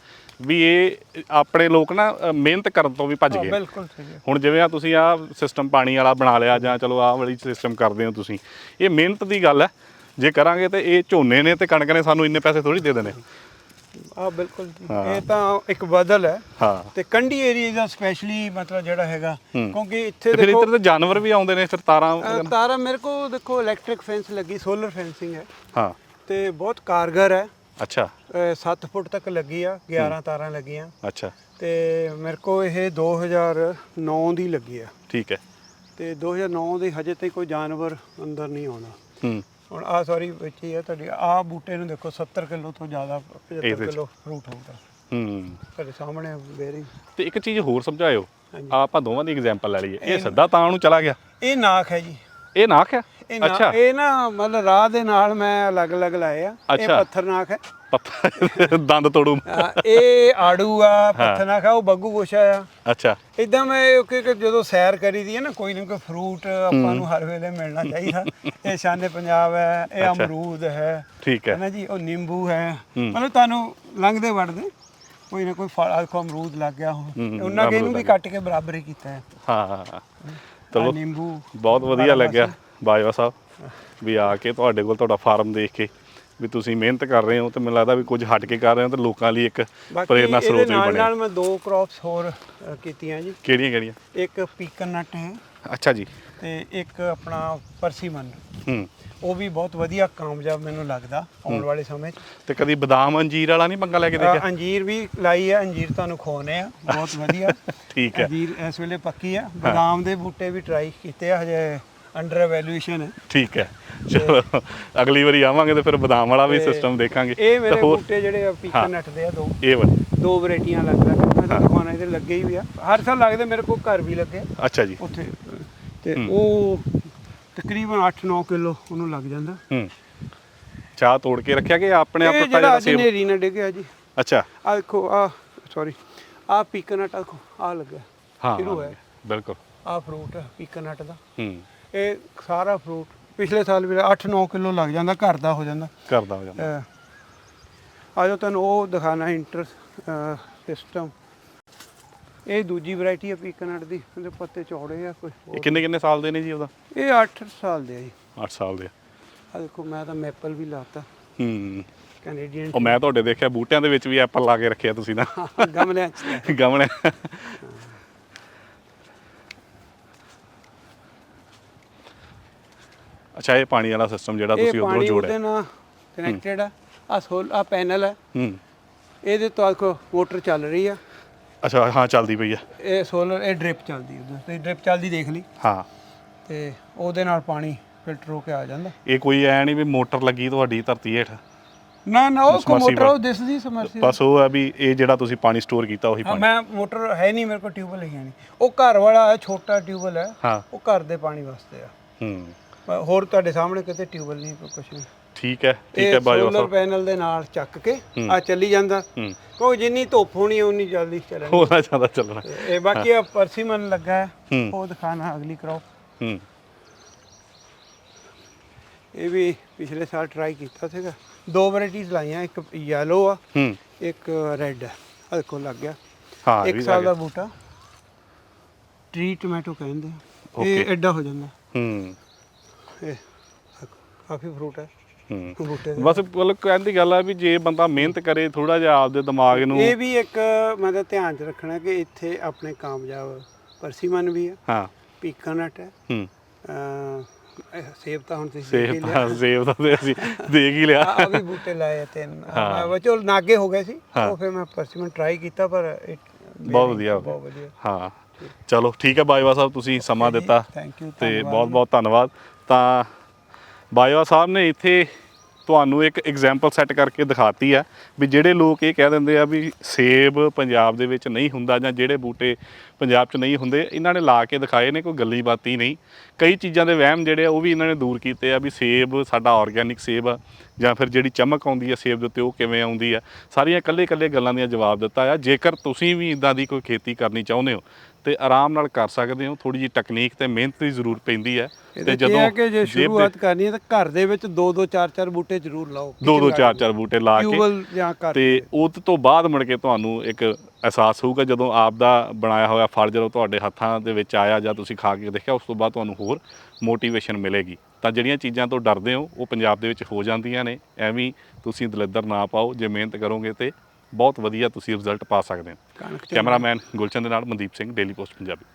ਵੀ ਇਹ ਆਪਣੇ ਲੋਕ ਨਾ ਮਿਹਨਤ ਕਰਨ ਤੋਂ ਵੀ ਭੱਜ ਗਏ। ਬਿਲਕੁਲ ਸਹੀ ਹੈ। ਹੁਣ ਜਿਵੇਂ ਆ ਤੁਸੀਂ ਆ ਸਿਸਟਮ ਪਾਣੀ ਵਾਲਾ ਬਣਾ ਲਿਆ ਜਾਂ ਚਲੋ ਆਹ ਵਾਲੀ ਸਿਸਟਮ ਕਰਦੇ ਹੋ ਤੁਸੀਂ ਇਹ ਮਿਹਨਤ ਦੀ ਗੱਲ ਹੈ। ਜੇ ਕਰਾਂਗੇ ਤੇ ਇਹ ਝੋਨੇ ਨੇ ਤੇ ਕਣਕ ਨੇ ਸਾਨੂੰ ਇੰਨੇ ਪੈਸੇ ਥੋੜੀ ਦੇ ਦੇਣੇ। ਆ ਬਿਲਕੁਲ। ਇਹ ਤਾਂ ਇੱਕ ਬਦਲ ਹੈ। ਹਾਂ। ਤੇ ਕੰਢੀ ਏਰੀਆ ਦਾ ਸਪੈਸ਼ਲੀ ਮਤਲਬ ਜਿਹੜਾ ਹੈਗਾ। ਕਿਉਂਕਿ ਇੱਥੇ ਫਿਰ ਦੇਖੋ ਇੱਧਰ ਤੇ ਜਾਨਵਰ ਵੀ ਆਉਂਦੇ ਨੇ ਫਿਰ ਤਾਰਾਂ ਤਾਰਾ ਮੇਰੇ ਕੋ ਦੇਖੋ ਇਲੈਕਟ੍ਰਿਕ ਫੈਂਸ ਲੱਗੀ ਸੋਲਰ ਫੈਂਸਿੰਗ ਹੈ। ਹਾਂ। ਤੇ ਬਹੁਤ ਕਾਰਗਰ ਹੈ। ਅੱਛਾ। 7 ਫੁੱਟ ਤੱਕ ਲੱਗੀ ਆ 11 ਤਾਰਾਂ ਲੱਗੀਆਂ। ਅੱਛਾ। ਤੇ ਮੇਰੇ ਕੋ ਇਹ 2009 ਦੀ ਲੱਗੀ ਆ। ਠੀਕ ਹੈ। ਤੇ 2009 ਦੇ ਹਜੇ ਤਾਈਂ ਕੋਈ ਜਾਨਵਰ ਅੰਦਰ ਨਹੀਂ ਆਉਣਾ। ਹੂੰ। ਹੁਣ ਆ ਸੌਰੀ ਵਿੱਚ ਹੀ ਆ ਤੁਹਾਡੀ ਆ ਬੂਟੇ ਨੂੰ ਦੇਖੋ 70 ਕਿਲੋ ਤੋਂ ਜ਼ਿਆਦਾ 75 ਇਹਦੇ 'ਚ। ਕਿਲੋ ਫਰੂਟ ਹੋਊਗਾ ਹੂੰ। ਤੁਹਾਡੇ ਸਾਹਮਣੇ ਬੇਰੀ ਤੇ ਇੱਕ ਚੀਜ਼ ਹੋਰ ਸਮਝਾਇਓ। ਆਪਾਂ ਦੋਵਾਂ ਦੀ ਐਗਜ਼ਾਮਪਲ ਲੈ ਲਈਏ। ਇਹ ਸਿੱਧਾ ਤਾਂ ਨੂੰ ਚਲਾ ਗਿਆ। ਇਹ ਨਾਖ ਹੈ ਜੀ। ਇਹ ਨਾਖ ਹੈ? ਅੱਛਾ। ਇਹ ਨਾ ਮਤਲਬ ਰਾਹ ਦੇ ਨਾਲ ਮੈਂ ਅਲੱਗ-ਅਲੱਗ ਲਾਏ ਆ। ਇਹ। ਪੱਥਰ ਨਾਖ ਹੈ। ਪੱਥਰ ਦੰਦ ਤੋੜੂ। ਇਹ ਆੜੂ ਆ ਪੱਥਰ ਆ ਉਹ ਬੱਗੂ ਗੋਸ਼ਾ ਆ। ਅੱਛਾ। ਇਦਾਂ ਮੈਂ ਇਹ ਕਿ ਕਿ ਜਦੋਂ ਸੈਰ ਕਰੀ ਦੀ ਹੈ ਨਾ ਕੋਈ ਨਾ ਕੋਈ ਫਰੂਟ ਆਪਾਂ ਨੂੰ ਹਰ ਵੇਲੇ ਮਿਲਣਾ ਚਾਹੀਦਾ। ਇਹ ਸ਼ਾਨੇ ਪੰਜਾਬ ਹੈ ਇਹ ਅੱਛਾ। ਅਮਰੂਦ ਹੈ ਠੀਕ ਹੈ। ਨਾ ਜੀ ਉਹ ਨਿੰਬੂ ਹੈ। ਹੂੰ। ਮਤਲਬ ਤੁਹਾਨੂੰ ਲੰਘਦੇ ਵੜਦੇ ਕੋਈ ਨਾ ਕੋਈ ਫਲ ਆਖੋ ਅਮਰੂਦ ਲੱਗ ਗਿਆ ਹੋ ਹੂੰ, ਉਹਨਾਂ ਕੇ ਅਮਰੂਦ ਇਹਨੂੰ ਵੀ ਲੱਗ ਕੱਟ ਕੇ ਬਰਾਬਰ ਹੀ ਕੀਤਾ ਹੈ। ਹਾਂ ਹਾਂ ਆਹ ਚਲੋ ਨਿੰਬੂ ਬਹੁਤ ਵਧੀਆ ਲੱਗਿਆ ਬਾਜਵਾ ਸਾਹਿਬ ਵੀ ਆ ਕੇ ਤੁਹਾਡੇ ਕੋਲ ਤੁਹਾਡਾ ਫਾਰਮ ਦੇਖ ਕੇ ਵੀ ਤੁਸੀਂ ਮਿਹਨਤ ਕਰ ਰਹੇ ਹੋ ਤੇ ਮੈਨੂੰ ਲੱਗਦਾ ਵੀ ਕੁਝ ਹਟ ਕੇ ਕਰ ਰਹੇ ਹੋ ਤੇ ਲੋਕਾਂ ਲਈ ਇੱਕ ਪ੍ਰੇਰਨਾ ਸਰੋਤ ਵੀ ਨਾਲ ਬਣਿਆ। ਨਾਲ ਮੈਂ ਦੋ ਕ੍ਰੌਪਸ ਹੋਰ ਕੀਤੀਆਂ ਜੀ। ਕਿਹੜੀਆਂ ਕਿਹੜੀਆਂ? ਇੱਕ ਪੀਕਨ ਨਟ ਹੈ ਅੱਛਾ ਜੀ। ਤੇ ਇੱਕ ਆਪਣਾ ਪਰਸੀਮਨ ਹੂੰ। ਉਹ ਵੀ ਬਹੁਤ ਵਧੀਆ ਕਾਮਯਾਬ ਮੈਨੂੰ ਲੱਗਦਾ ਆਉਣ ਵਾਲੇ ਸਮੇਂ 'ਚ। ਤੇ ਕਦੀ ਬਦਾਮ ਅੰਜੀਰ ਵਾਲਾ ਨਹੀਂ ਪੰਗਾ ਲੈ ਕੇ ਦੇਖਿਆ? ਅੰਜੀਰ ਵੀ ਲਾਈ ਹੈ ਅੰਜੀਰ ਤੁਹਾਨੂੰ ਖਵਾਉਣੇ ਆ ਬਹੁਤ ਵਧੀਆ। ਠੀਕ ਹੈ। ਅੰਜੀਰ ਇਸ ਵੇਲੇ ਪੱਕੀ ਆ ਬਦਾਮ ਦੇ ਬੂਟੇ ਵੀ ਟਰਾਈ ਕੀਤੇ ਆ ਹਜੇ ਅੰਡਰ ਐਵੈਲੂਏਸ਼ਨ ਹੈ। ਠੀਕ ਹੈ। ਚਲੋ ਅਗਲੀ ਵਾਰੀ ਆਵਾਂਗੇ ਤੇ ਫਿਰ ਬਦਾਮ ਵਾਲਾ ਵੀ ਸਿਸਟਮ ਦੇਖਾਂਗੇ। ਇਹ ਮੇਰੇ ਬੂਟੇ ਜਿਹੜੇ ਆ ਪੀਕਨ ਨਟ ਦੇ ਆ ਦੋ। ਇਹ ਵਾਲੇ। ਦੋ ਵੈਰਾਈਟੀਆਂ ਲੱਗ ਲੱਗ ਮੈਂ ਦਿਖਾਉਣਾ ਇਹਦੇ ਲੱਗੇ ਹੀ ਵੀ ਆ। ਹਰ ਸਾਲ ਲੱਗਦੇ ਮੇਰੇ ਕੋਲ ਘਰ ਵੀ ਲੱਗੇ ਅੱਛਾ ਜੀ। ਉੱਥੇ ਤੇ ਉਹ ਤਕਰੀਬਨ 8-9 ਕਿਲੋ ਉਹਨੂੰ ਲੱਗ ਜਾਂਦਾ। ਹੂੰ। ਚਾਹ ਤੋੜ ਕੇ ਰੱਖਿਆ ਕਿ ਆਪਣੇ ਆਪ ਟੁੱਟਾ ਜਿਹੜਾ ਸੇਬ ਨੇਰੀ ਨਾਲ ਡਿੱਗਿਆ ਜੀ। ਅੱਛਾ। ਆ ਦੇਖੋ ਆ ਸੌਰੀ ਆ ਪੀਕਨ ਨਟ ਆ ਦੇਖੋ ਆ ਲੱਗਾ ਹਾਂ ਸ਼ੁਰੂ ਬਿਲਕੁਲ। ਆ ਫਰੂਟ ਪੀਕਨ ਨਟ ਦਾ। ਹੂੰ। ਇਹ ਸਾਰਾ ਫਰੂਟ ਪਿਛਲੇ ਸਾਲ ਵੀ 8-9 ਕਿਲੋ ਲੱਗ ਜਾਂਦਾ ਘਰ ਦਾ ਹੋ ਜਾਂਦਾ। ਕਰਦਾ ਹੋ ਜਾਂਦਾ। ਅਹ ਆ ਜੋ ਤੁਹਾਨੂੰ ਉਹ ਦਿਖਾਣਾ ਇੰਟਰ ਸਿਸਟਮ ਇਹ ਦੂਜੀ ਵੈਰਾਈਟੀ ਹੈ ਪੀਕਨਟ ਦੀ ਇਹਦੇ ਪੱਤੇ ਚੌੜੇ ਆ ਕੋਈ ਇਹ ਕਿੰਨੇ ਕਿੰਨੇ ਸਾਲ ਦੇ ਨੇ ਜੀ ਉਹਦਾ? ਇਹ 8 ਸਾਲ ਦੇ ਆ ਜੀ। 8 ਸਾਲ ਦੇ ਆ। ਦੇਖੋ ਮੈਂ ਤਾਂ ਮੈਪਲ ਵੀ ਲਾਤਾ। ਹੂੰ। ਕੈਨੇਡੀਅਨ ਉਹ ਮੈਂ ਤੁਹਾਡੇ ਦੇਖਿਆ ਬੂਟਿਆਂ ਦੇ ਵਿੱਚ ਵੀ ਐਪਲ ਲਾ ਕੇ ਰੱਖਿਆ ਤੁਸੀਂ ਨਾ ਗਮਲਿਆਂ ਚ। ਗਮਲੇ ਅੱਛਾ ਇਹ ਪਾਣੀ ਵਾਲਾ ਸਿਸਟਮ ਜਿਹੜਾ ਇਹ ਤੁਸੀਂ ਉਧਰੋਂ ਪਾਣੀ ਜੋੜਿਆ ਉਹਦੇ ਨਾਲ ਕਨੈਕਟਡ ਆ। ਆ ਸੋਲ ਆ ਪੈਨਲ ਹੈ ਹੂੰ। ਇਹਦੇ ਤੋਂ ਆ ਦੇਖੋ ਮੋਟਰ ਚੱਲ ਰਹੀ ਆ। ਅੱਛਾ ਹਾਂ ਚੱਲਦੀ ਪਈ ਆ। ਇਹ ਸੋਲਰ ਇਹ ਡ੍ਰਿਪ ਚੱਲਦੀ ਉਧਰ। ਤੇ ਡ੍ਰਿਪ ਚੱਲਦੀ ਦੇਖ ਲਈ। ਹਾਂ। ਤੇ ਉਹਦੇ ਨਾਲ ਪਾਣੀ ਫਿਲਟਰ ਹੋ ਕੇ ਆ ਜਾਂਦਾ। ਇਹ ਕੋਈ ਐ ਨਹੀਂ ਵੀ ਮੋਟਰ ਲੱਗੀ ਤੁਹਾਡੀ ਧਰਤੀ ਹੇਠ। ਨਾ ਨਾ ਉਹ ਕੋ ਮੋਟਰ। ਉਹ ਦਿਸਦੀ ਸਮਰਸੀ ਬਸ ਉਹ ਆ ਵੀ ਇਹ ਜਿਹੜਾ ਤੁਸੀਂ ਪਾਣੀ ਸਟੋਰ ਕੀਤਾ ਉਹੀ ਹਾਂ ਪਾਣੀ। ਮੈਂ ਮੋਟਰ ਹੈ ਨਹੀਂ ਮੇਰੇ ਕੋਲ ਟਿਊਬਲ ਹੈ ਨਹੀਂ। ਉਹ ਘਰ ਵਾਲਾ ਹੈ ਛੋਟਾ ਟਿਊਬਲ ਹੈ। ਹਾਂ। ਉਹ ਘਰ ਦੇ ਪਾਣੀ ਵਾਸਤੇ ਆ। ਹੂੰ। ਹੋਰ ਤੁਹਾਡੇ ਸਾਹਮਣੇ ਕਿਤੇ ਟਿਊਬਲ ਨਹੀਂ ਕੁਛ ਨਹੀਂ। ਠੀਕ ਹੈ ਠੀਕ ਹੈ ਬਾਜਵਾ ਸੋਲਰ ਸਾਹਿਬ। ਪੈਨਲ ਦੇ ਨਾਲ ਚੱਕ ਕੇ। ਆ ਚੱਲੀ ਜਾਂਦਾ। ਹੂੰ। ਕਿਉਂਕਿ ਜਿੰਨੀ ਧੁੱਪ ਹੋਣੀ ਉਨੀ ਜਲਦੀ ਚੱਲਣੀ। ਹੋਣਾ ਜ਼ਿਆਦਾ ਚੱਲਣਾ। ਇਹ ਬਾਕੀ ਆ ਪਰਸੀਮਨ ਲੱਗਾ ਹੈ ਹੂੰ। ਉਹ ਦਿਖਾਣਾ ਅਗਲੀ ਕ੍ਰੌਪ ਹੂੰ। ਇਹ ਵੀ ਪਿਛਲੇ ਸਾਲ ਟਰਾਈ ਕੀਤਾ ਸੀਗਾ। ਦੋ ਵੈਰਾਈਟੀਆਂ ਲਾਈਆਂ ਇੱਕ ਯੈਲੋ ਆ ਹੂੰ। ਇੱਕ ਰੈੱਡ ਆ। ਦੇਖੋ ਲੱਗ ਗਿਆ। ਹਾਂ ਇਹ ਇੱਕ ਵੀ ਸਾਲ ਦਾ ਲੱਗ ਬੂਟਾ। ਟ੍ਰੀ ਟੋਮੈਟੋ ਕਹਿੰਦੇ ਆ। Okay. ਇਹ ਐਡਾ ਹੋ ਜਾਂਦਾ। ਹੂੰ। ਇਹ ਕਾਫੀ ਫਰੂਟ ਹੈ। ਹੂੰ। ਬੂਟੇ ਦੇ। ਬਸ ਮਤਲਬ ਕਹਿਣ ਦੀ ਗੱਲ ਆ ਵੀ ਜੇ ਬੰਦਾ ਮਿਹਨਤ ਕਰੇ ਥੋੜਾ ਜਿਹਾ ਆਪਦੇ ਦਿਮਾਗ ਨੂੰ ਇਹ ਵੀ ਇੱਕ ਮੈਂ ਤਾਂ ਧਿਆਨ ਚ ਰੱਖਣਾ ਕਿ ਇੱਥੇ ਆਪਣੇ ਕਾਮਯਾਬ ਪਰਸੀਮਨ ਵੀ ਹੈ। ਹਾਂ ਪੀਕਾਨਟ ਹੈ। ਹੂੰ। ਅਹ ਇਹ ਸੇਬ ਤਾਂ ਹੁਣ ਤੁਸੀਂ ਦੇਖ ਹੀ ਸੇਬ ਲਿਆ। ਤਾਂ ਸੇਬ ਤਾਂ ਤੇ ਅਸੀਂ ਦੇਖ ਹੀ ਲਿਆ। ਆ ਵੀ ਬੂਟੇ ਲਾਏ ਆ ਤਿੰਨ। ਹਾਂ। ਬਚੋ ਨਾਗੇ ਹੋ ਗਏ ਸੀ। ਹਾਂ। ਉਹ ਫਿਰ ਮੈਂ ਪਰਸੀਮਨ ਟਰਾਈ ਕੀਤਾ ਪਰ it- ਬਹੁਤ ਵਧੀਆ। ਹੋ। ਬਹੁਤ ਵਧੀਆ। ਹਾਂ। ਚਲੋ ਠੀਕ ਹੈ ਬਾਜਵਾ ਸਾਹਿਬ ਤੁਸੀਂ ਸਮਾਂ ਦਿੱਤਾ ਥੈਂਕ ਯੂ ਤੇ ਬਹੁਤ ਬਹੁਤ ਧੰਨਵਾਦ। ਤਾਂ ਬਾਜਵਾ ਸਾਹਿਬ ਨੇ ਇੱਥੇ ਤੁਹਾਨੂੰ ਇੱਕ ਐਗਜ਼ਾਮਪਲ ਸੈੱਟ ਕਰਕੇ ਦਿਖਾਤੀ ਆ ਵੀ ਜਿਹੜੇ ਲੋਕ ਇਹ ਕਹਿ ਦਿੰਦੇ ਆ ਵੀ ਸੇਬ ਪੰਜਾਬ ਦੇ ਵਿੱਚ ਨਹੀਂ ਹੁੰਦਾ ਜਾਂ ਜਿਹੜੇ ਬੂਟੇ ਪੰਜਾਬ 'ਚ ਨਹੀਂ ਹੁੰਦੇ, ਇਹਨਾਂ ਨੇ ਲਾ ਕੇ ਦਿਖਾਏ ਨੇ, ਕੋਈ ਗੱਲੀ ਬਾਤੀ ਨਹੀਂ। ਕਈ ਚੀਜ਼ਾਂ ਦੇ ਵਹਿਮ ਜਿਹੜੇ ਆ ਉਹ ਵੀ ਇਹਨਾਂ ਨੇ ਦੂਰ ਕੀਤੇ ਆ ਵੀ ਸੇਬ ਸਾਡਾ ਆਰਗੈਨਿਕ ਸੇਬ ਆ ਜਾਂ ਫਿਰ ਜਿਹੜੀ ਚਮਕ ਆਉਂਦੀ ਆ ਸੇਬ ਦੇ ਉੱਤੇ ਉਹ ਕਿਵੇਂ ਆਉਂਦੀ ਆ। ਸਾਰੀਆਂ ਇਕੱਲੇ ਇਕੱਲੇ ਗੱਲਾਂ ਦੀਆਂ ਜਵਾਬ ਦਿੱਤਾ ਆ। ਜੇਕਰ ਤੁਸੀਂ ਵੀ ਇਦਾਂ ਦੀ ਕੋਈ ਖੇਤੀ ਕਰਨੀ ਚਾਹੁੰਦੇ ਹੋ ਤੇ ਆਰਾਮ ਨਾਲ ਕਰ ਸਕਦੇ ਹੋ। ਥੋੜੀ ਜਿਹੀ ਟੈਕਨੀਕ ਤੇ ਮਿਹਨਤ ਦੀ ਜ਼ਰੂਰਤ ਪੈਂਦੀ ਹੈ। ਤੇ ਜਦੋਂ ਕਿ ਜੇ ਸ਼ੁਰੂਆਤ ਕਰਨੀ ਹੈ ਤਾਂ ਘਰ ਦੇ ਵਿੱਚ ਦੋ ਦੋ ਚਾਰ ਚਾਰ ਬੂਟੇ ਜ਼ਰੂਰ ਲਾਓ। ਦੋ ਦੋ ਚਾਰ ਚਾਰ ਬੂਟੇ ਲਾ ਕੇ ਜਾਂ ਤੇ ਉਹ ਤੋਂ ਬਾਅਦ ਮੁੜ ਕੇ ਤੁਹਾਨੂੰ ਇੱਕ ਅਹਿਸਾਸ ਹੋਊਗਾ ਜਦੋਂ ਆਪ ਦਾ ਬਣਾਇਆ ਹੋਇਆ ਫਲ ਜਦੋਂ ਤੁਹਾਡੇ ਹੱਥਾਂ ਦੇ ਵਿੱਚ ਆਇਆ ਜਾਂ ਤੁਸੀਂ ਖਾ ਕੇ ਦੇਖਿਆ ਉਸ ਤੋਂ ਬਾਅਦ ਤੁਹਾਨੂੰ ਹੋਰ ਮੋਟੀਵੇਸ਼ਨ ਮਿਲੇਗੀ। ਤਾਂ ਜਿਹੜੀਆਂ ਚੀਜ਼ਾਂ ਤੋਂ ਡਰਦੇ ਹੋ ਉਹ ਪੰਜਾਬ ਦੇ ਵਿੱਚ ਹੋ ਜਾਂਦੀਆਂ ਨੇ। ਐਵੇਂ ਤੁਸੀਂ ਦਲਿੱਦਰ ਨਾ ਪਾਓ ਜੇ ਮਿਹਨਤ ਕਰੋਗੇ ਤੇ ਬਹੁਤ ਵਧੀਆ ਤੁਸੀਂ ਰਿਜ਼ਲਟ ਪਾ ਸਕਦੇ ਹੋ। ਕਣਕ ਕੈਮਰਾਮੈਨ ਗੁਲਸ਼ਨ ਦੇ ਨਾਲ ਮਨਦੀਪ ਸਿੰਘ ਡੇਲੀ ਪੋਸਟ ਪੰਜਾਬੀ।